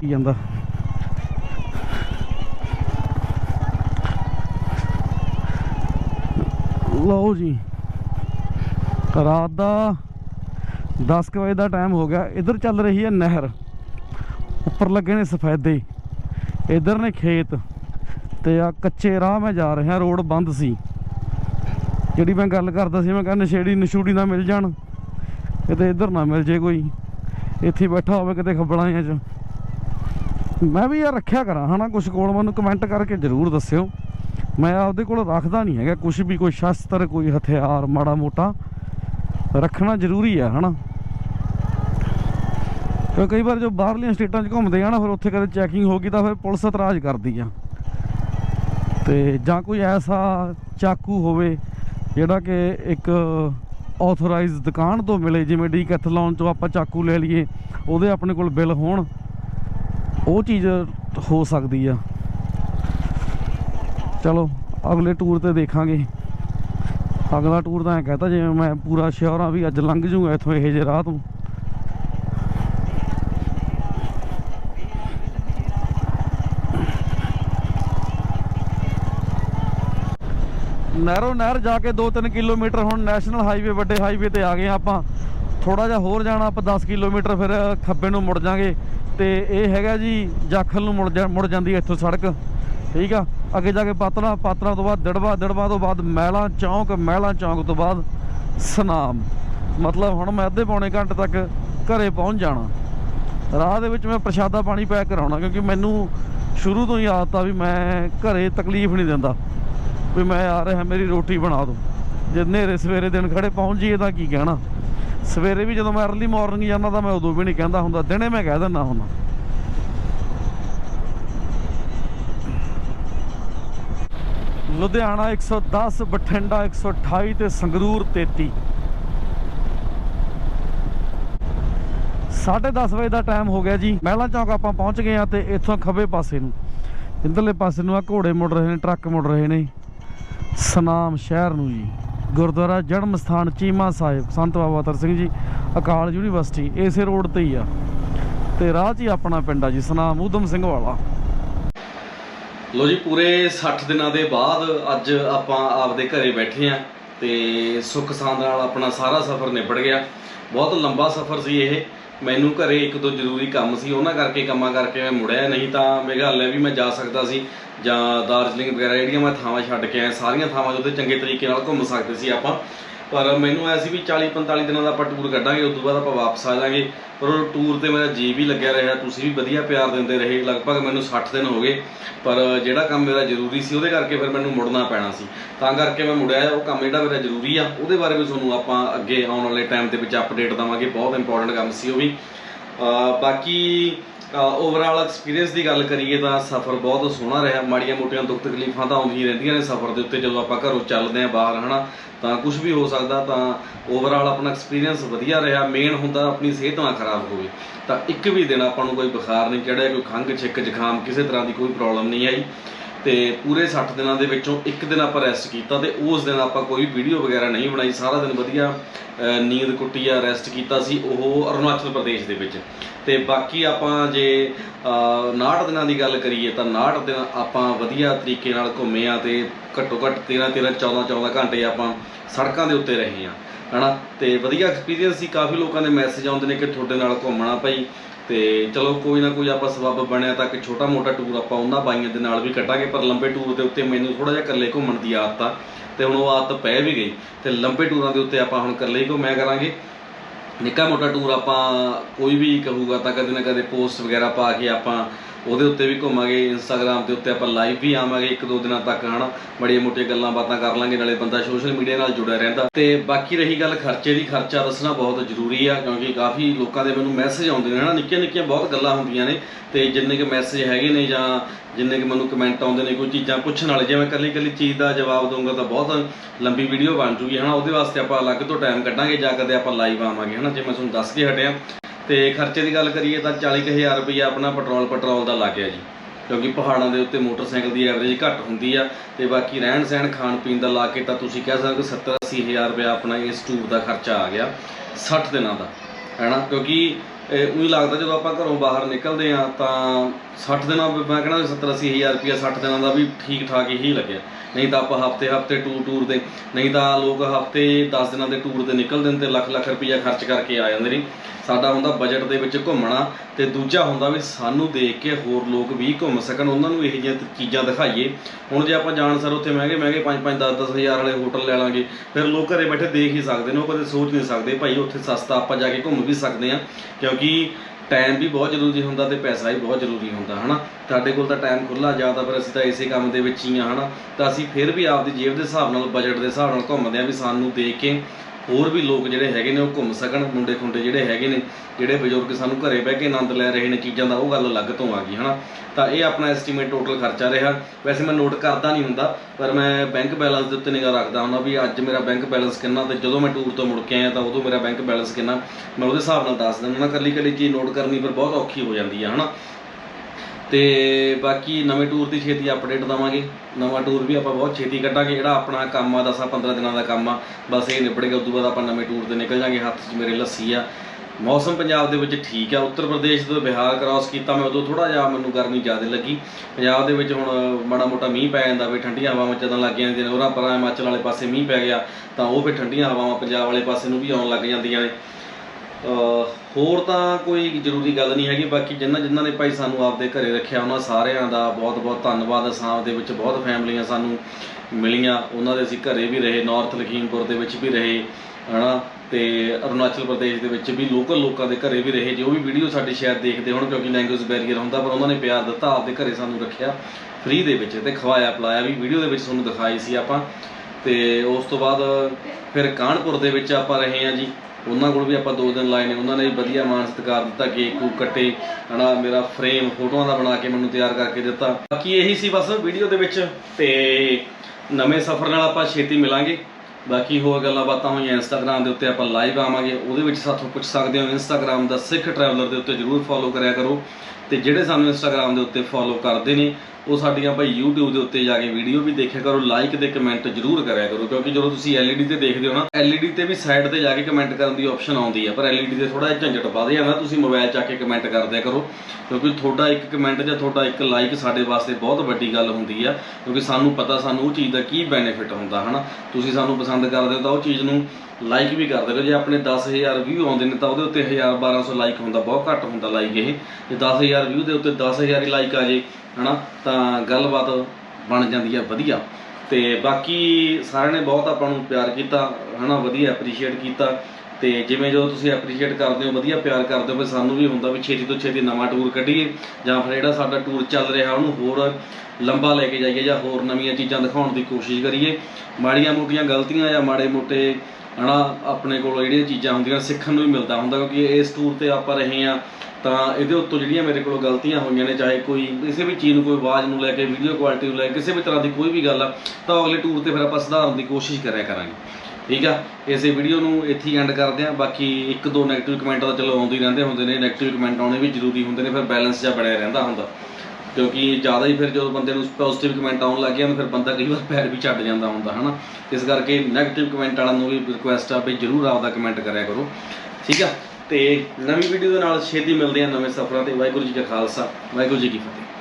ਕੀ ਜਾਂਦਾ? ਲਓ ਜੀ। ਰਾਤ ਦਾ 10 ਕੁ ਵਜੇ ਦਾ ਟਾਈਮ ਹੋ ਗਿਆ। ਇਧਰ ਚੱਲ ਰਹੀ ਹੈ ਨਹਿਰ। ਉੱਪਰ ਲੱਗੇ ਨੇ ਸਫੈਦੇ। ਇਧਰ ਨੇ ਖੇਤ ਤੇ ਆ ਕੱਚੇ ਰਾਹ ਮੈਂ ਜਾ ਰਿਹਾ। ਰੋਡ ਬੰਦ ਸੀ। ਜਿਹੜੀ ਮੈਂ ਗੱਲ ਕਰਦਾ ਸੀ, ਮੈਂ ਕਹਿੰਦਾ ਨਸ਼ੇੜੀ ਨਸ਼ੂੜੀ ਨਾ ਮਿਲ ਜਾਣ। ਕਿਤੇ ਇੱਧਰ ਨਾ ਮਿਲ ਜੇ ਕੋਈ। ਇੱਥੇ ਬੈਠਾ ਹੋਵੇ ਕਿਤੇ ਖੱਬਲਾਂ ਚ। ਮੈਂ ਵੀ ਯਾਰ ਰੱਖਿਆ ਕਰਾਂ, ਹਨਾ? ਕੁਝ ਕੋਲ ਮੈਨੂੰ ਕਮੈਂਟ ਕਰਕੇ ਜ਼ਰੂਰ ਦੱਸਿਓ। ਮੈਂ ਆਪਦੇ ਕੋਲ ਰੱਖਦਾ ਨਹੀਂ ਹੈਗਾ। ਕੁਝ ਵੀ ਕੋਈ ਸ਼ਸਤਰ, ਕੋਈ ਹਥਿਆਰ, ਮਾੜਾ ਮੋਟਾ ਰੱਖਣਾ ਜ਼ਰੂਰੀ ਹੈ ਹਨਾ? ਕਿਉਂਕਿ ਕਈ ਵਾਰ ਜੋ ਬਾਹਰਲੀਆਂ ਸਟੇਟਾਂ 'ਚ ਘੁੰਮਦੇ ਆ ਨਾ, ਫਿਰ ਉੱਥੇ ਕਦੇ ਚੈਕਿੰਗ ਹੋ ਗਈ ਤਾਂ ਫਿਰ ਪੁਲਿਸ ਇਤਰਾਜ਼ ਕਰਦੀ ਆ। ਤੇ ਜਾਂ ਕੋਈ ਐਸਾ ਚਾਕੂ ਹੋਵੇ, ਜਿਹੜਾ ਕਿ ਇੱਕ ਆਥੋਰਾਈਜ਼ਡ ਦੁਕਾਨ ਤੋਂ ਮਿਲੇ, ਜਿਵੇਂ ਡੀਕੈਥਲੌਨ 'ਚੋਂ ਆਪਾਂ ਚਾਕੂ ਲੈ ਲਈਏ, ਉਹਦੇ ਆਪਣੇ ਕੋਲ ਬਿੱਲ ਹੋਣ, ਉਹ ਚੀਜ਼ ਹੋ ਸਕਦੀ ਆ। ਚਲੋ, ਅਗਲੇ ਟੂਰ ਤੇ ਦੇਖਾਂਗੇ। ਅਗਲਾ ਟੂਰ ਤਾਂ ਐ ਕਹਤਾ ਜਿਵੇਂ ਮੈਂ ਪੂਰਾ ਸ਼ੋਰ ਵੀ ਅੱਜ ਲੰਘ ਜੂਗਾ ਇੱਥੋਂ ਇਹ ਜਿਹੇ ਰਾਹ ਤੋਂ। ਨਹਿਰੋ ਨਹਿਰ ਜਾ ਕੇ 2-3 ਕਿਲੋਮੀਟਰ ਹੁਣ ਨੈਸ਼ਨਲ ਹਾਈਵੇ, ਵੱਡੇ ਹਾਈਵੇ ਤੇ ਆ ਗਏ ਹਾਂ ਆਪਾਂ। ਥੋੜਾ ਜਿਹਾ ਹੋਰ ਜਾਣਾ, ਆਪਾਂ 10 ਕਿਲੋਮੀਟਰ ਫਿਰ ਖੱਬੇ ਨੂੰ ਮੁੜ ਜਾਾਂਗੇ। ਤੇ ਇਹ ਹੈਗਾ ਜੀ, ਜਾਖਲ ਨੂੰ ਮੁੜ ਜਾ, ਮੁੜ ਜਾਂਦੀ ਹੈ ਇੱਥੋਂ ਸੜਕ। ਠੀਕ ਆ? ਅੱਗੇ ਜਾ ਕੇ ਪਾਤਲਾ ਪਾਤਲਾ ਤੋਂ ਬਾਅਦ ਦੜਵਾ ਦੜਵਾ ਤੋਂ ਬਾਅਦ ਮਹਿਲਾ ਚੌਂਕ ਮਹਿਲਾ ਚੌਂਕ ਤੋਂ ਬਾਅਦ ਸਨਾਮ। ਮਤਲਬ ਹੁਣ ਮੈਂ ਅੱਧੇ ਪੌਣੇ ਘੰਟੇ ਤੱਕ ਘਰੇ ਪਹੁੰਚ ਜਾਣਾ। ਰਾਹ ਦੇ ਵਿੱਚ ਮੈਂ ਪ੍ਰਸ਼ਾਦਾ ਪਾਣੀ ਪੈਕ ਕਰਾਉਣਾ, ਕਿਉਂਕਿ ਮੈਨੂੰ ਸ਼ੁਰੂ ਤੋਂ ਹੀ ਆਦਤ ਆ ਵੀ ਮੈਂ ਘਰੇ ਤਕਲੀਫ ਨਹੀਂ ਦਿੰਦਾ। ਵੀ ਮੈਂ ਆ ਰਿਹਾ, ਮੇਰੀ ਰੋਟੀ ਬਣਾ ਦੋ ਜੇ ਹਨੇਰੇ ਸਵੇਰੇ ਦਿਨ ਖੜੇ ਪਹੁੰਚ ਜੀਏ ਤਾਂ ਕੀ ਕਹਿਣਾ? ਸਵੇਰੇ ਵੀ ਜਦੋਂ ਮੈਂ ਅਰਲੀ ਮਾਰਨਿੰਗ ਜਾਂਦਾ ਤਾਂ ਮੈਂ ਉਦੋਂ ਵੀ ਨਹੀਂ ਕਹਿੰਦਾ ਹੁੰਦਾ, ਦਿਨੇ ਮੈਂ ਕਹਿ ਦਿੰਦਾ ਹੁੰਦਾ। ਲੁਧਿਆਣਾ 110 ਬਠਿੰਡਾ 128 ਤੇ ਸੰਗਰੂਰ 33 10:30 ਵਜੇ ਦਾ ਟਾਈਮ ਹੋ ਗਿਆ ਜੀ। ਮਹਿਲਾ ਚੌਕ ਆਪਾਂ ਪਹੁੰਚ ਗਏ ਆ ਤੇ ਇੱਥੋਂ ਖੱਬੇ ਪਾਸੇ ਨੂੰ। ਇੰਦਰਲੇ ਪਾਸੇ ਨੂੰ ਆ ਘੋੜੇ ਮੁੜ ਰਹੇ ਨੇ, ਟਰੱਕ ਮੁੜ ਰਹੇ ਨੇ। ਸਨਾਮ ਸ਼ਹਿਰ ਨੂੰ ਜੀ। ਗੁਰਦੁਆਰਾ ਜਨਮ ਸਥਾਨ, ਚੀਮਾ ਸਾਹਿਬ, ਸੰਤ ਬਾਬਾ ਤਰ ਸਿੰਘ ਜੀ, ਅਕਾਲ ਯੂਨੀਵਰਸਿਟੀ ਇਸੇ ਰੋਡ ਤੇ ਹੀ ਆ। ਤੇ ਰਾਹ 'ਚ ਹੀ ਆਪਣਾ ਪਿੰਡ ਆ ਜੀ, ਸਨਾਮ ਊਧਮ ਸਿੰਘ ਵਾਲਾ। ਲੋ ਜੀ, ਪੂਰੇ 60 ਦਿਨਾਂ ਦੇ ਬਾਅਦ ਅੱਜ ਆਪਾਂ ਆਪਦੇ ਘਰੇ ਬੈਠੇ ਆ ਤੇ ਸੁੱਖ ਸਾਂਦ ਨਾਲ ਆਪਣਾ ਸਾਰਾ ਸਫ਼ਰ ਨਿਬੜ ਗਿਆ। ਬਹੁਤ ਲੰਬਾ ਸਫ਼ਰ ਸੀ ਇਹ। ਮੈਨੂੰ ਘਰੇ ਇੱਕ ਦੋ ਜ਼ਰੂਰੀ ਕੰਮ ਸੀ, ਉਹਨਾਂ ਕਰਕੇ ਕੰਮਾਂ ਕਰਕੇ ਮੈਂ ਮੁੜਿਆ ਨਹੀਂ ਤਾਂ ਮੇਘਾਲਿਆ ਵੀ ਮੈਂ ਜਾ ਸਕਦਾ ਸੀ ਜਾਂ ਦਾਰਜਲਿੰਗ ਵਗੈਰਾ ਜਿਹੜੀਆਂ ਮੈਂ ਥਾਵਾਂ ਛੱਡ ਕੇ ਆਇਆ, ਸਾਰੀਆਂ ਥਾਵਾਂ ਦੇ ਚੰਗੇ ਤਰੀਕੇ ਨਾਲ ਘੁੰਮ ਸਕਦੇ ਸੀ ਆਪਾਂ। ਪਰ ਮੈਨੂੰ ਐ ਸੀ ਵੀ 40 45 ਦਿਨਾਂ ਦਾ ਆਪਾਂ ਟੂਰ ਕੱਢਾਂਗੇ ਉਸ ਤੋਂ ਬਾਅਦ ਆਪਾਂ ਵਾਪਸ ਆ ਜਾਾਂਗੇ। ਪਰ ਉਹ ਟੂਰ ਤੇ ਮੇਰਾ ਜੀ ਵੀ ਲੱਗਿਆ ਰਿਹਾ, ਤੁਸੀਂ ਵੀ ਵਧੀਆ ਪਿਆਰ ਦਿੰਦੇ ਰਹੇ, ਲਗਭਗ ਮੈਨੂੰ 60 ਦਿਨ ਹੋ ਗਏ। ਪਰ ਜਿਹੜਾ ਕੰਮ ਮੇਰਾ ਜ਼ਰੂਰੀ ਸੀ, ਉਹਦੇ ਕਰਕੇ ਫਿਰ ਮੈਨੂੰ ਮੁੜਨਾ ਪੈਣਾ ਸੀ। ਤਾਂ ਕਰਕੇ ਮੈਂ ਮੁੜਿਆ, ਉਹ ਕੰਮ ਜਿਹੜਾ ਮੇਰਾ ਜ਼ਰੂਰੀ ਆ, ਉਹਦੇ ਬਾਰੇ ਵੀ ਤੁਹਾਨੂੰ ਆਪਾਂ ਅੱਗੇ ਆਉਣ ਵਾਲੇ ਟਾਈਮ ਦੇ ਵਿੱਚ ਅਪਡੇਟ ਦਵਾਂਗੇ, ਬਹੁਤ ਇੰਪੋਰਟੈਂਟ ਕੰਮ ਸੀ ਉਹ ਵੀ। ਬਾਕੀ ਓਵਰਆਲ ਐਕਸਪੀਰੀਅੰਸ ਦੀ ਗੱਲ ਕਰੀਏ ਤਾਂ ਸਫ਼ਰ ਬਹੁਤ ਸੋਹਣਾ ਰਿਹਾ। ਮਾੜੀਆਂ ਮੋਟੀਆਂ ਦੁੱਖ ਤਕਲੀਫਾਂ ਤਾਂ ਆਉਂਦੀਆਂ ਰਹਿੰਦੀਆਂ ਨੇ ਸਫ਼ਰ ਦੇ ਉੱਤੇ। ਜਦੋਂ ਆਪਾਂ ਘਰੋਂ ਚੱਲਦੇ ਆਂ ਬਾਹਰ, ਹਨਾ, ਤਾਂ ਕੁਝ ਵੀ ਹੋ ਸਕਦਾ, ਤਾਂ ਓਵਰਆਲ ਆਪਣਾ ਐਕਸਪੀਰੀਅੰਸ ਵਧੀਆ ਰਿਹਾ। ਮੇਨ ਹੁੰਦਾ ਆਪਣੀ ਸਿਹਤ ਨਾ ਖਰਾਬ ਹੋਵੇ। ਤਾਂ ਇੱਕ ਵੀ ਦਿਨ ਆਪਾਂ ਨੂੰ ਕੋਈ ਬੁਖਾਰ ਨਹੀਂ ਚੜਿਆ, ਕੋਈ ਖੰਘ, ਛਿੱਕ, ਜ਼ੁਕਾਮ, ਕਿਸੇ ਤਰ੍ਹਾਂ ਦੀ ਕੋਈ ਪ੍ਰੋਬਲਮ ਨਹੀਂ ਆਈ। ਤੇ ਪੂਰੇ 60 ਦਿਨਾਂ ਦੇ ਵਿੱਚੋਂ ਇੱਕ ਦਿਨ ਆਪਾਂ ਰੈਸਟ ਕੀਤਾ ਤੇ ਉਸ ਦਿਨ ਆਪਾਂ ਕੋਈ ਵੀਡੀਓ ਵਗੈਰਾ ਨਹੀਂ ਬਣਾਈ। ਸਾਰਾ ਦਿਨ ਵਧੀਆ ਨੀਂਦ ਕੁੱਟੀ ਆ ਰੈਸਟ ਕੀਤਾ ਸੀ ਉਹ ਅਰੁਣਾਚਲ ਪ੍ਰਦੇਸ਼ ਦੇ ਵਿੱਚ। ਤੇ ਬਾਕੀ ਆਪਾਂ ਜੇ, ਅਹ 59 ਦਿਨਾਂ ਦੀ ਗੱਲ ਕਰੀਏ ਤਾਂ 59 ਦਿਨ ਆਪਾਂ ਵਧੀਆ ਤਰੀਕੇ ਨਾਲ ਘੁੰਮੇ ਆ ਤੇ ਘੱਟੋ ਘੱਟ 13 13 14 14 ਘੰਟੇ ਆਪਾਂ ਸੜਕਾਂ ਦੇ ਉੱਤੇ ਰਹੇ ਆ ਹਨਾ? ਤੇ ਵਧੀਆ ਐਕਸਪੀਰੀਅੰਸ ਸੀ। ਕਾਫੀ ਲੋਕਾਂ ਦੇ ਮੈਸੇਜ ਆਉਂਦੇ ਨੇ ਕਿ ਤੁਹਾਡੇ ਨਾਲ ਘੁੰਮਣਾ ਭਾਈ। ਤੇ ਚਲੋ ਕੋਈ ਨਾ ਕੋਈ ਆਪਾਂ ਸਬੱਬ ਬਣਿਆ ਤਾਂ ਕਿ ਛੋਟਾ ਮੋਟਾ ਟੂਰ ਆਪਾਂ ਉਹਨਾਂ ਬਾਈਆਂ ਦੇ ਨਾਲ ਵੀ ਕੱਟਾਂਗੇ ਪਰ ਲੰਬੇ ਟੂਰ ਦੇ ਉੱਤੇ ਮੈਨੂੰ ਥੋੜਾ ਜਿਹਾ ਇਕੱਲੇ ਘੁੰਮਣ ਦੀ ਆਦਤ ਆ ਤੇ ਹੁਣ ਉਹ ਆਦਤ ਪੈ ਵੀ ਗਈ ਤੇ ਲੰਬੇ ਟੂਰਾਂ ਦੇ ਉੱਤੇ ਆਪਾਂ ਹੁਣ ਇਕੱਲੇ ਹੀ ਘੁੰਮਿਆ ਕਰਾਂਗੇ। ਨਿੱਕਾ ਮੋਟਾ ਟੂਰ ਆਪਾਂ ਕੋਈ ਵੀ ਕਹੂਗਾ ਤਾਂ ਕਦੇ ਨਾ ਕਦੇ ਪੋਸਟ ਵਗੈਰਾ ਪਾ ਕੇ ਆਪਾਂ ਉਹਦੇ ਉੱਤੇ ਵੀ ਘੁੰਮਾਂਗੇ ਇੰਸਟਾਗ੍ਰam ਦੇ ਉੱਤੇ ਆਪਾਂ ਲਾਈਵ ਵੀ ਆਵਾਂਗੇ ਇੱਕ ਦੋ ਦਿਨਾਂ ਤੱਕ, ਹਨਾ? ਬੜੀਆਂ ਮੋਟੀਆਂ ਗੱਲਾਂ ਬਾਤਾਂ ਕਰ ਲਾਂਗੇ, ਨਾਲੇ ਬੰਦਾ ਸੋਸ਼ਲ ਮੀਡੀਆ ਨਾਲ ਜੁੜਿਆ ਰਹਿੰਦਾ। ਤੇ ਬਾਕੀ ਰਹੀ ਗੱਲ ਖਰਚੇ ਦੀ, ਖਰਚਾ ਦੱਸਣਾ ਬਹੁਤ ਜ਼ਰੂਰੀ ਆ, ਕਿਉਂਕਿ ਕਾਫੀ ਲੋਕਾਂ ਦੇ ਮੈਨੂੰ ਮੈਸੇਜ ਆਉਂਦੇ ਨੇ, ਹਨਾ? ਨਿੱਕੀਆਂ ਨਿੱਕੀਆਂ ਬਹੁਤ ਗੱਲਾਂ ਹੁੰਦੀਆਂ ਨੇ, ਤੇ ਜਿੰਨੇ ਕੁ ਮੈਸੇਜ ਹੈਗੇ ਨੇ ਜਾਂ ਜਿੰਨੇ ਕੁ ਮੈਨੂੰ ਕਮੈਂਟ ਆਉਂਦੇ ਨੇ, ਕੋਈ ਚੀਜ਼ਾਂ ਪੁੱਛਣ ਵਾਲੇ ਜੇ ਮੈਂ ਇਕੱਲੀ ਇਕੱਲੀ ਚੀਜ਼ ਦਾ ਜਵਾਬ ਦਊਂਗਾ ਤਾਂ ਬਹੁਤ ਲੰਬੀ ਵੀਡੀਓ ਬਣ ਜੂਗੀ, ਹਨਾ? ਉਹਦੇ ਵਾਸਤੇ ਆਪਾਂ ਅਲੱਗ ਤੋਂ ਟਾਈਮ ਕੱਢਾਂਗੇ, ਜਾਂ ਕਦੇ ਆਪਾਂ ਲਾਈਵ ਆਵਾਂਗੇ, ਹਨਾ? ਜੇ ਮੈਂ ਤੁਹਾਨੂੰ ਦੱਸ ਕੇ ਹਟਿਆ ਤੇ ਖਰਚੇ ਦੀ ਗੱਲ ਕਰੀਏ ਤਾਂ 40000 ਰੁਪਏ ਆਪਣਾ ਪੈਟਰੋਲ ਪੈਟਰੋਲ ਦਾ ਲੱਗ ਗਿਆ ਜੀ। ਕਿਉਂਕਿ ਪਹਾੜਾਂ ਦੇ ਉੱਤੇ ਮੋਟਰਸਾਈਕਲ ਦੀ ਐਵਰੇਜ ਘੱਟ ਹੁੰਦੀ ਆ ਤੇ ਬਾਕੀ ਰਹਿਣ ਸਹਿਣ, ਖਾਣ ਪੀਣ ਦਾ ਲਾ ਕੇ ਤਾਂ ਤੁਸੀਂ ਕਹਿ ਸਕਦੇ ਹੋ 70 80000 ਰੁਪਏ ਆਪਣਾ ਇਸ ਟੂਰ ਦਾ ਖਰਚਾ ਆ ਗਿਆ 60 ਦਿਨਾਂ ਦਾ ਹੈਨਾ ਕਿਉਂਕਿ ਉਹੀ ਲੱਗਦਾ ਜਦੋਂ ਆਪਾਂ ਘਰੋਂ ਬਾਹਰ ਨਿਕਲਦੇ ਆ ਤਾਂ 60 ਦਿਨਾਂ, ਮੈਂ ਕਹਿੰਦਾ 70 80000 ਰੁਪਏ 60 ਦਿਨਾਂ ਦਾ ਵੀ ਠੀਕ ਠਾਕ ਹੀ ਲੱਗਿਆ। ਨਹੀਂ ਤਾਂ ਆਪਾਂ ਹਫ਼ਤੇ ਹਫ਼ਤੇ ਟੂਰ ਟੂਰ ਦੇ, ਨਹੀਂ ਤਾਂ ਲੋਕ ਹਫ਼ਤੇ 10 ਦਿਨਾਂ ਦੇ ਟੂਰ ਤੇ ਨਿਕਲਦੇ ਨੇ ਤੇ ਲੱਖ ਲੱਖ ਰੁਪਈਆ ਖਰਚ ਕਰਕੇ ਆ ਜਾਂਦੇ ਨੇ। ਸਾਡਾ ਹੁੰਦਾ ਬਜਟ ਦੇ ਵਿੱਚ ਘੁੰਮਣਾ ਤੇ ਦੂਜਾ ਹੁੰਦਾ ਵੀ ਸਾਨੂੰ ਦੇਖ ਕੇ ਹੋਰ ਲੋਕ ਵੀ ਘੁੰਮ ਸਕਣ, ਉਹਨਾਂ ਨੂੰ ਇਹੋ ਜਿਹੀਆਂ ਚੀਜ਼ਾਂ ਦਿਖਾਈਏ। ਹੁਣ ਜੇ ਆਪਾਂ ਜਾਣ ਸਰ ਉੱਥੇ ਮਹਿੰਗੇ ਮਹਿੰਗੇ 5 5 10 10 ਹਜ਼ਾਰ ਵਾਲੇ ਹੋਟਲ ਲੈ ਲਾਂਗੇ, ਫਿਰ ਲੋਕ ਘਰੇ ਬੈਠੇ ਦੇਖ ਹੀ ਸਕਦੇ ਨੇ, ਉਹ ਕਦੇ ਸੋਚ ਨਹੀਂ ਸਕਦੇ, ਭਾਈ ਉੱਥੇ ਸਸਤਾ ਆਪਾਂ ਜਾ ਕੇ ਘੁੰਮ ਵੀ ਸਕਦੇ ਆ ਕਿਉਂਕਿ ਟਾਈਮ ਵੀ ਬਹੁਤ ਜ਼ਰੂਰੀ ਹੁੰਦਾ ਤੇ ਪੈਸਾ ਵੀ ਬਹੁਤ ਜ਼ਰੂਰੀ ਹੁੰਦਾ, ਹਨਾ? ਸਾਡੇ ਕੋਲ ਤਾਂ ਟਾਈਮ ਖੁੱਲਾ ਜ਼ਿਆਦਾ ਪਰ ਅਸੀਂ ਤਾਂ ਇਸੇ ਕੰਮ ਦੇ ਵਿੱਚ ਹੀ ਆ ਹਨਾ? ਤਾਂ ਅਸੀਂ ਫਿਰ ਵੀ ਆਪਦੀ ਜੇਬ ਦੇ ਹਿਸਾਬ ਨਾਲ ਬਜਟ ਦੇ ਹਿਸਾਬ ਨਾਲ ਘੁੰਮਦੇ ਆ ਵੀ ਸਾਨੂੰ ਦੇਖ ਕੇ ਹੋਰ ਵੀ ਲੋਕ ਜਿਹੜੇ ਹੈਗੇ ਨੇ ਉਹ ਘੁੰਮ ਸਕਣ, ਮੁੰਡੇ ਖੁੰਡੇ ਜਿਹੜੇ ਹੈਗੇ ਨੇ, ਜਿਹੜੇ ਬਜ਼ੁਰਗ ਸਾਨੂੰ ਘਰੇ ਬਹਿ ਕੇ ਆਨੰਦ ਲੈ ਰਹੇ ਨੇ ਚੀਜ਼ਾਂ ਦਾ, ਉਹ ਗੱਲ ਅਲੱਗ ਤੋਂ ਆ ਗਈ, ਹਨਾ? ਤਾਂ ਇਹ ਆਪਣਾ ਐਸਟੀਮੇਟ ਟੋਟਲ ਖਰਚਾ ਰਿਹਾ। ਵੈਸੇ ਮੈਂ ਨੋਟ ਕਰਦਾ ਨਹੀਂ ਹੁੰਦਾ, ਪਰ ਮੈਂ ਬੈਂਕ ਬੈਲੈਂਸ ਦੇ ਉੱਤੇ ਨਿਗਾਹ ਰੱਖਦਾ ਹੁੰਦਾ ਵੀ ਅੱਜ ਮੇਰਾ ਬੈਂਕ ਬੈਲੈਂਸ ਕਿੰਨਾ ਤੇ ਜਦੋਂ ਮੈਂ ਟੂਰ ਤੋਂ ਮੁੜ ਕੇ ਆਇਆ ਤਾਂ ਉਦੋਂ ਮੇਰਾ ਬੈਂਕ ਬੈਲੈਂਸ ਕਿੰਨਾ। ਮੈਂ ਉਹਦੇ ਹਿਸਾਬ ਨਾਲ ਦੱਸ ਦਿੰਦਾ ਨਾ ਕੱਲੀ ਕੱਲੀ ਚੀਜ਼ ਨੋਟ ਕਰਨੀ ਫਿਰ ਬਹੁਤ ਔਖੀ ਹੋ ਜਾਂਦੀ ਹੈ ਹਨਾ? ਤੇ ਬਾਕੀ ਨਵੇਂ ਟੂਰ ਦੀ ਛੇਤੀ ਅਪਡੇਟ ਦਵਾਂਗੇ। ਨਵਾਂ ਟੂਰ ਵੀ ਆਪਾਂ ਬਹੁਤ ਛੇਤੀ ਕੱਢਾਂਗੇ, ਜਿਹੜਾ ਆਪਣਾ ਕੰਮ ਆ 10 15 ਦਿਨਾਂ ਦਾ ਕੰਮ ਆ, ਬਸ ਇਹ ਨਿਬੜ ਗਿਆ ਉਸ ਤੋਂ ਬਾਅਦ ਆਪਾਂ ਨਵੇਂ ਟੂਰ ਤੇ ਨਿਕਲ ਜਾਾਂਗੇ, ਹੱਥ 'ਚ ਮੇਰੇ ਲੱਸੀ ਆ। ਮੌਸਮ ਪੰਜਾਬ ਦੇ ਵਿੱਚ ਠੀਕ ਆ, ਉੱਤਰ ਪ੍ਰਦੇਸ਼ ਤੋਂ ਬਿਹਾਰ ਕ੍ਰਾਸ ਕੀਤਾ ਮੈਂ, ਉਦੋਂ ਥੋੜਾ ਜਿਹਾ ਮੈਨੂੰ ਗਰਮੀ ਜ਼ਿਆਦਾ ਲੱਗੀ। ਪੰਜਾਬ ਦੇ ਵਿੱਚ ਹੁਣ ਮਾੜਾ ਮੋਟਾ ਮੀਂਹ ਪੈ ਜਾਂਦਾ ਵੀ, ਠੰਡੀਆਂ ਹਵਾਵਾਂ ਚੱਲਣ ਲੱਗ ਜਾਂਦੀਆਂ ਨੇ ਉਹਨਾਂ ਪਰਾਂ ਹਿਮਾਚਲ ਵਾਲੇ ਪਾਸੇ ਮੀਂਹ ਪੈ ਗਿਆ, ਤਾਂ ਉਹ ਫਿਰ ਠੰਡੀਆਂ ਹਵਾਵਾਂ ਪੰਜਾਬ ਵਾਲੇ ਪਾਸੇ ਨੂੰ ਵੀ ਆਉਣ ਲੱਗ ਜਾਂਦੀਆਂ ਨੇ। ਹੋਰ ਤਾਂ ਕੋਈ ਜ਼ਰੂਰੀ ਗੱਲ ਨਹੀਂ ਹੈਗੀ, ਬਾਕੀ ਜਿਨ੍ਹਾਂ ਜਿਨ੍ਹਾਂ ਨੇ ਭਾਈ ਸਾਨੂੰ ਆਪਦੇ ਘਰੇ ਰੱਖਿਆ, ਉਹਨਾਂ ਸਾਰਿਆਂ ਦਾ ਬਹੁਤ ਬਹੁਤ ਧੰਨਵਾਦ। ਅਸਾਮ ਦੇ ਵਿੱਚ ਬਹੁਤ ਫੈਮਲੀਆਂ ਸਾਨੂੰ ਮਿਲੀਆਂ। ਉਹਨਾਂ ਦੇ ਅਸੀਂ ਘਰੇ ਵੀ ਰਹੇ ਨਾਰਥ ਲਖੀਮਪੁਰ ਦੇ ਵਿੱਚ ਵੀ ਰਹੇ, ਹਨਾ? ਤੇ ਅਰੁਣਾਚਲ ਪ੍ਰਦੇਸ਼ ਦੇ ਵਿੱਚ ਵੀ ਲੋਕਲ ਲੋਕਾਂ ਦੇ ਘਰੇ ਵੀ ਰਹੇ। ਜੋ ਵੀ ਵੀਡੀਓ ਸਾਡੇ ਸ਼ਾਇਦ ਦੇਖਦੇ ਹੋਣ, ਕਿਉਂਕਿ ਲੈਂਗੁਏਜ ਬੈਰੀਅਰ ਹੁੰਦਾ, ਪਰ ਉਹਨਾਂ ਨੇ ਪਿਆਰ ਦਿੱਤਾ, ਆਪਦੇ ਘਰੇ ਸਾਨੂੰ ਰੱਖਿਆ ਫ੍ਰੀ ਦੇ ਵਿੱਚ ਤੇ ਖਵਾਇਆ, ਪਲਾਇਆ ਵੀ। ਵੀਡੀਓ ਦੇ ਵਿੱਚ ਤੁਹਾਨੂੰ ਦਿਖਾਈ ਸੀ ਆਪਾਂ। ਤੇ ਉਸ ਤੋਂ ਬਾਅਦ ਫਿਰ ਕਾਨਪੁਰ ਦੇ ਵਿੱਚ ਆਪਾਂ ਰਹੇ ਹਾਂ ਜੀ। ਉਹਨਾਂ ਕੋਲ ਵੀ ਆਪਾਂ ਦੋ ਦਿਨ ਲਾਏ ਨੇ, ਉਹਨਾਂ ਨੇ ਵੀ ਵਧੀਆ ਮਾਨ ਸਤਿਕਾਰ ਦਿੱਤਾ, ਕੇਕ ਕੂਕ ਕੱਟੇ, ਹਨਾ, ਮੇਰਾ ਫਰੇਮ ਫੋਟੋਆਂ ਦਾ ਬਣਾ ਕੇ ਮੈਨੂੰ ਤਿਆਰ ਕਰਕੇ ਦਿੱਤਾ। ਬਾਕੀ ਇਹੀ ਸੀ ਬਸ ਵੀਡੀਓ ਦੇ ਵਿੱਚ, ਤੇ ਨਵੇਂ ਸਫ਼ਰ ਨਾਲ ਆਪਾਂ ਛੇਤੀ ਮਿਲਾਂਗੇ। ਬਾਕੀ ਹੋਰ ਗੱਲਾਂ ਬਾਤਾਂ ਹੋਈਆਂ ਇੰਸਟਾਗ੍ਰam ਦੇ ਉੱਤੇ ਆਪਾਂ ਲਾਈਵ ਆਵਾਂਗੇ, ਉਹਦੇ ਵਿੱਚ ਸਾਥੋਂ ਪੁੱਛ ਸਕਦੇ ਹੋ ਇੰਸਟਾਗ੍ਰam ਦਾ ਸਿੱਖ ਟਰੈਵਲਰ ਦੇ ਉੱਤੇ ਜਰੂਰ ਫੋਲੋ ਕਰਿਆ ਕਰੋ। ਤੇ ਜਿਹੜੇ ਸਾਨੂੰ ਇੰਸਟਾਗ੍ਰam ਦੇ ਉੱਤੇ ਫੋਲੋ ਕਰਦੇ ਨੇ ਉਹ ਸਾਡੀਆਂ ਭਾਈ YouTube ਦੇ ਉੱਤੇ ਜਾ ਕੇ ਵੀਡੀਓ ਵੀ ਦੇਖਿਆ ਕਰੋ ਲਾਈਕ ਤੇ ਕਮੈਂਟ ਜਰੂਰ ਕਰਿਆ ਕਰੋ, ਕਿਉਂਕਿ ਜਦੋਂ ਤੁਸੀਂ LED ਤੇ ਦੇਖਦੇ ਹੋ ਨਾ, LED ਤੇ ਵੀ ਸਾਈਡ ਤੇ ਜਾ ਕੇ ਕਮੈਂਟ ਕਰਨ ਦੀ ਆਪਸ਼ਨ ਆਉਂਦੀ ਹੈ ਪਰ LED ਤੇ ਥੋੜਾ ਜਿਹਾ ਝੰਜਟ ਵੱਧ ਜਾਂਦਾ, ਤੁਸੀਂ ਮੋਬਾਈਲ ਚੱਕ ਕੇ ਕਮੈਂਟ ਕਰਦੇ ਕਰੋ, ਕਿਉਂਕਿ ਤੁਹਾਡਾ ਇੱਕ ਕਮੈਂਟ ਜਾਂ ਤੁਹਾਡਾ ਇੱਕ ਲਾਈਕ ਸਾਡੇ ਵਾਸਤੇ ਬਹੁਤ ਵੱਡੀ ਗੱਲ ਹੁੰਦੀ ਆ, ਕਿਉਂਕਿ ਸਾਨੂੰ ਪਤਾ, ਸਾਨੂੰ ਉਹ ਚੀਜ਼ ਦਾ ਕੀ ਬੈਨੀਫਿਟ ਹੁੰਦਾ, ਹਨਾ? ਤੁਸੀਂ ਸਾਨੂੰ ਪਸੰਦ ਕਰਦੇ ਹੋ ਤਾਂ ਉਹ ਚੀਜ਼ ਨੂੰ ਲਾਈਕ ਵੀ ਕਰਦੇ ਰਹੋ, ਜੇ ਆਪਣੇ 10000 ਵਿਊ ਆਉਂਦੇ ਨੇ ਤਾਂ ਉਹਦੇ ਉੱਤੇ 1000 1200 ਲਾਈਕ ਹੁੰਦਾ, ਬਹੁਤ ਘੱਟ ਹੁੰਦਾ ਲਾਈਕ ਇਹ, ਜੇ 10000 ਵਿਊ ਦੇ ਉੱਤੇ 10000 ਹੀ ਲਾਈਕ ਆ ਜੇ ਹਨਾ? ਤਾਂ ਗੱਲਬਾਤ ਬਣ ਜਾਂਦੀ ਆ, ਵਧੀਆ। ਤੇ ਬਾਕੀ ਸਾਰਿਆਂ ਨੇ ਬਹੁਤ ਆਪਾਂ ਨੂੰ ਪਿਆਰ ਕੀਤਾ, ਹਨਾ? ਵਧੀਆ ਐਪਰੀਸ਼ੀਏਟ ਕੀਤਾ। ਤੇ ਜਿਵੇਂ ਜਦੋਂ ਤੁਸੀਂ ਐਪਰੀਸ਼ੀਏਟ ਕਰਦੇ ਹੋ, ਵਧੀਆ ਪਿਆਰ ਕਰਦੇ ਹੋ, ਫਿਰ ਸਾਨੂੰ ਵੀ ਹੁੰਦਾ ਵੀ ਛੇਤੀ ਤੋਂ ਛੇਤੀ ਨਵਾਂ ਟੂਰ ਕੱਢੀਏ। ਜਾਂ ਫਿਰ ਜਿਹੜਾ ਸਾਡਾ ਟੂਰ ਚੱਲ ਰਿਹਾ, ਉਹਨੂੰ ਹੋਰ ਲੰਬਾ ਲੈ ਕੇ ਜਾਈਏ ਜਾਂ ਹੋਰ ਨਵੀਆਂ ਚੀਜ਼ਾਂ ਦਿਖਾਉਣ ਦੀ ਕੋਸ਼ਿਸ਼ ਕਰੀਏ। ਮਾੜੀਆਂ ਮੋਟੀਆਂ ਗਲਤੀਆਂ ਜਾਂ ਮਾੜੇ ਮੋਟੇ ਹਨਾ, ਆਪਣੇ ਕੋਲ ਜਿਹੜੀਆਂ ਚੀਜ਼ਾਂ ਹੁੰਦੀਆਂ, ਸਿੱਖਣ ਨੂੰ ਵੀ ਮਿਲਦਾ ਹੁੰਦਾ, ਕਿਉਂਕਿ ਇਸ ਟੂਰ ਤੇ ਆਪਾਂ ਰਹੇ ਆ ਤਾਂ ਇਹਦੇ ਉੱਤੋਂ ਜਿਹੜੀਆਂ ਮੇਰੇ ਕੋਲ ਗਲਤੀਆਂ ਹੋਈਆਂ ਨੇ, ਚਾਹੇ ਕੋਈ ਕਿਸੇ ਵੀ ਚੀਜ਼ ਨੂੰ, ਕੋਈ ਆਵਾਜ਼ ਨੂੰ ਲੈ ਕੇ ਵੀਡੀਓ ਕੁਆਲਿਟੀ ਨੂੰ ਲੈ ਕੇ, ਕਿਸੇ ਵੀ ਤਰ੍ਹਾਂ ਦੀ ਕੋਈ ਵੀ ਗੱਲ ਆ, ਤਾਂ ਅਗਲੇ ਟੂਰ ਤੇ ਫਿਰ ਆਪਾਂ ਸੁਧਾਰਨ ਦੀ ਕੋਸ਼ਿਸ਼ ਕਰਿਆ ਕਰਾਂਗੇ। ਠੀਕ ਆ? ਇਸੇ ਵੀਡੀਓ ਨੂੰ ਇੱਥੇ ਹੀ ਐਂਡ ਕਰਦੇ ਆ ਬਾਕੀ ਇੱਕ ਦੋ ਨੈਗੇਟਿਵ ਕਮੈਂਟ ਤਾਂ ਚਲੋ ਆਉਂਦੇ ਹੀ ਰਹਿੰਦੇ ਹੁੰਦੇ ਨੇ ਨੈਗੇਟਿਵ ਕਮੈਂਟ ਆਉਣੇ ਵੀ ਜ਼ਰੂਰੀ ਹੁੰਦੇ ਨੇ, ਫਿਰ ਬੈਲੈਂਸ ਜਿਹਾ ਬਣਿਆ ਰਹਿੰਦਾ ਹੁੰਦਾ। ਕਿਉਂਕਿ ਜ਼ਿਆਦਾ ਹੀ ਫਿਰ ਜਦੋਂ ਬੰਦੇ ਨੂੰ ਪੋਜ਼ਿਟਿਵ ਕਮੈਂਟ ਆਉਣ ਲੱਗ ਗਿਆ, ਫਿਰ ਬੰਦਾ ਕਈ ਵਾਰ ਪੈਰ ਵੀ ਛੱਡ ਜਾਂਦਾ ਹੁੰਦਾ, ਹਨਾ? ਇਸ ਕਰਕੇ 네ਗੇਟਿਵ ਕਮੈਂਟ ਵਾਲਿਆਂ ਨੂੰ ਵੀ ਰਿਕੁਐਸਟ ਆ ਵੀ ਜਰੂਰ ਆਪਦਾ ਕਮੈਂਟ ਕਰਿਆ ਕਰੋ, ਠੀਕ ਆ? ਤੇ ਨਵੀਂ ਵੀਡੀਓ ਦੇ ਨਾਲ ਛੇਤੀ ਮਿਲਦੇ ਆ ਨਵੇਂ ਸਫ਼ਰਾਂ ਤੇ। ਵਾਹਿਗੁਰੂ ਜੀ ਕਾ ਖਾਲਸਾ, ਵਾਹਿਗੁਰੂ ਜੀ ਕੀ ਫਤਿਹ।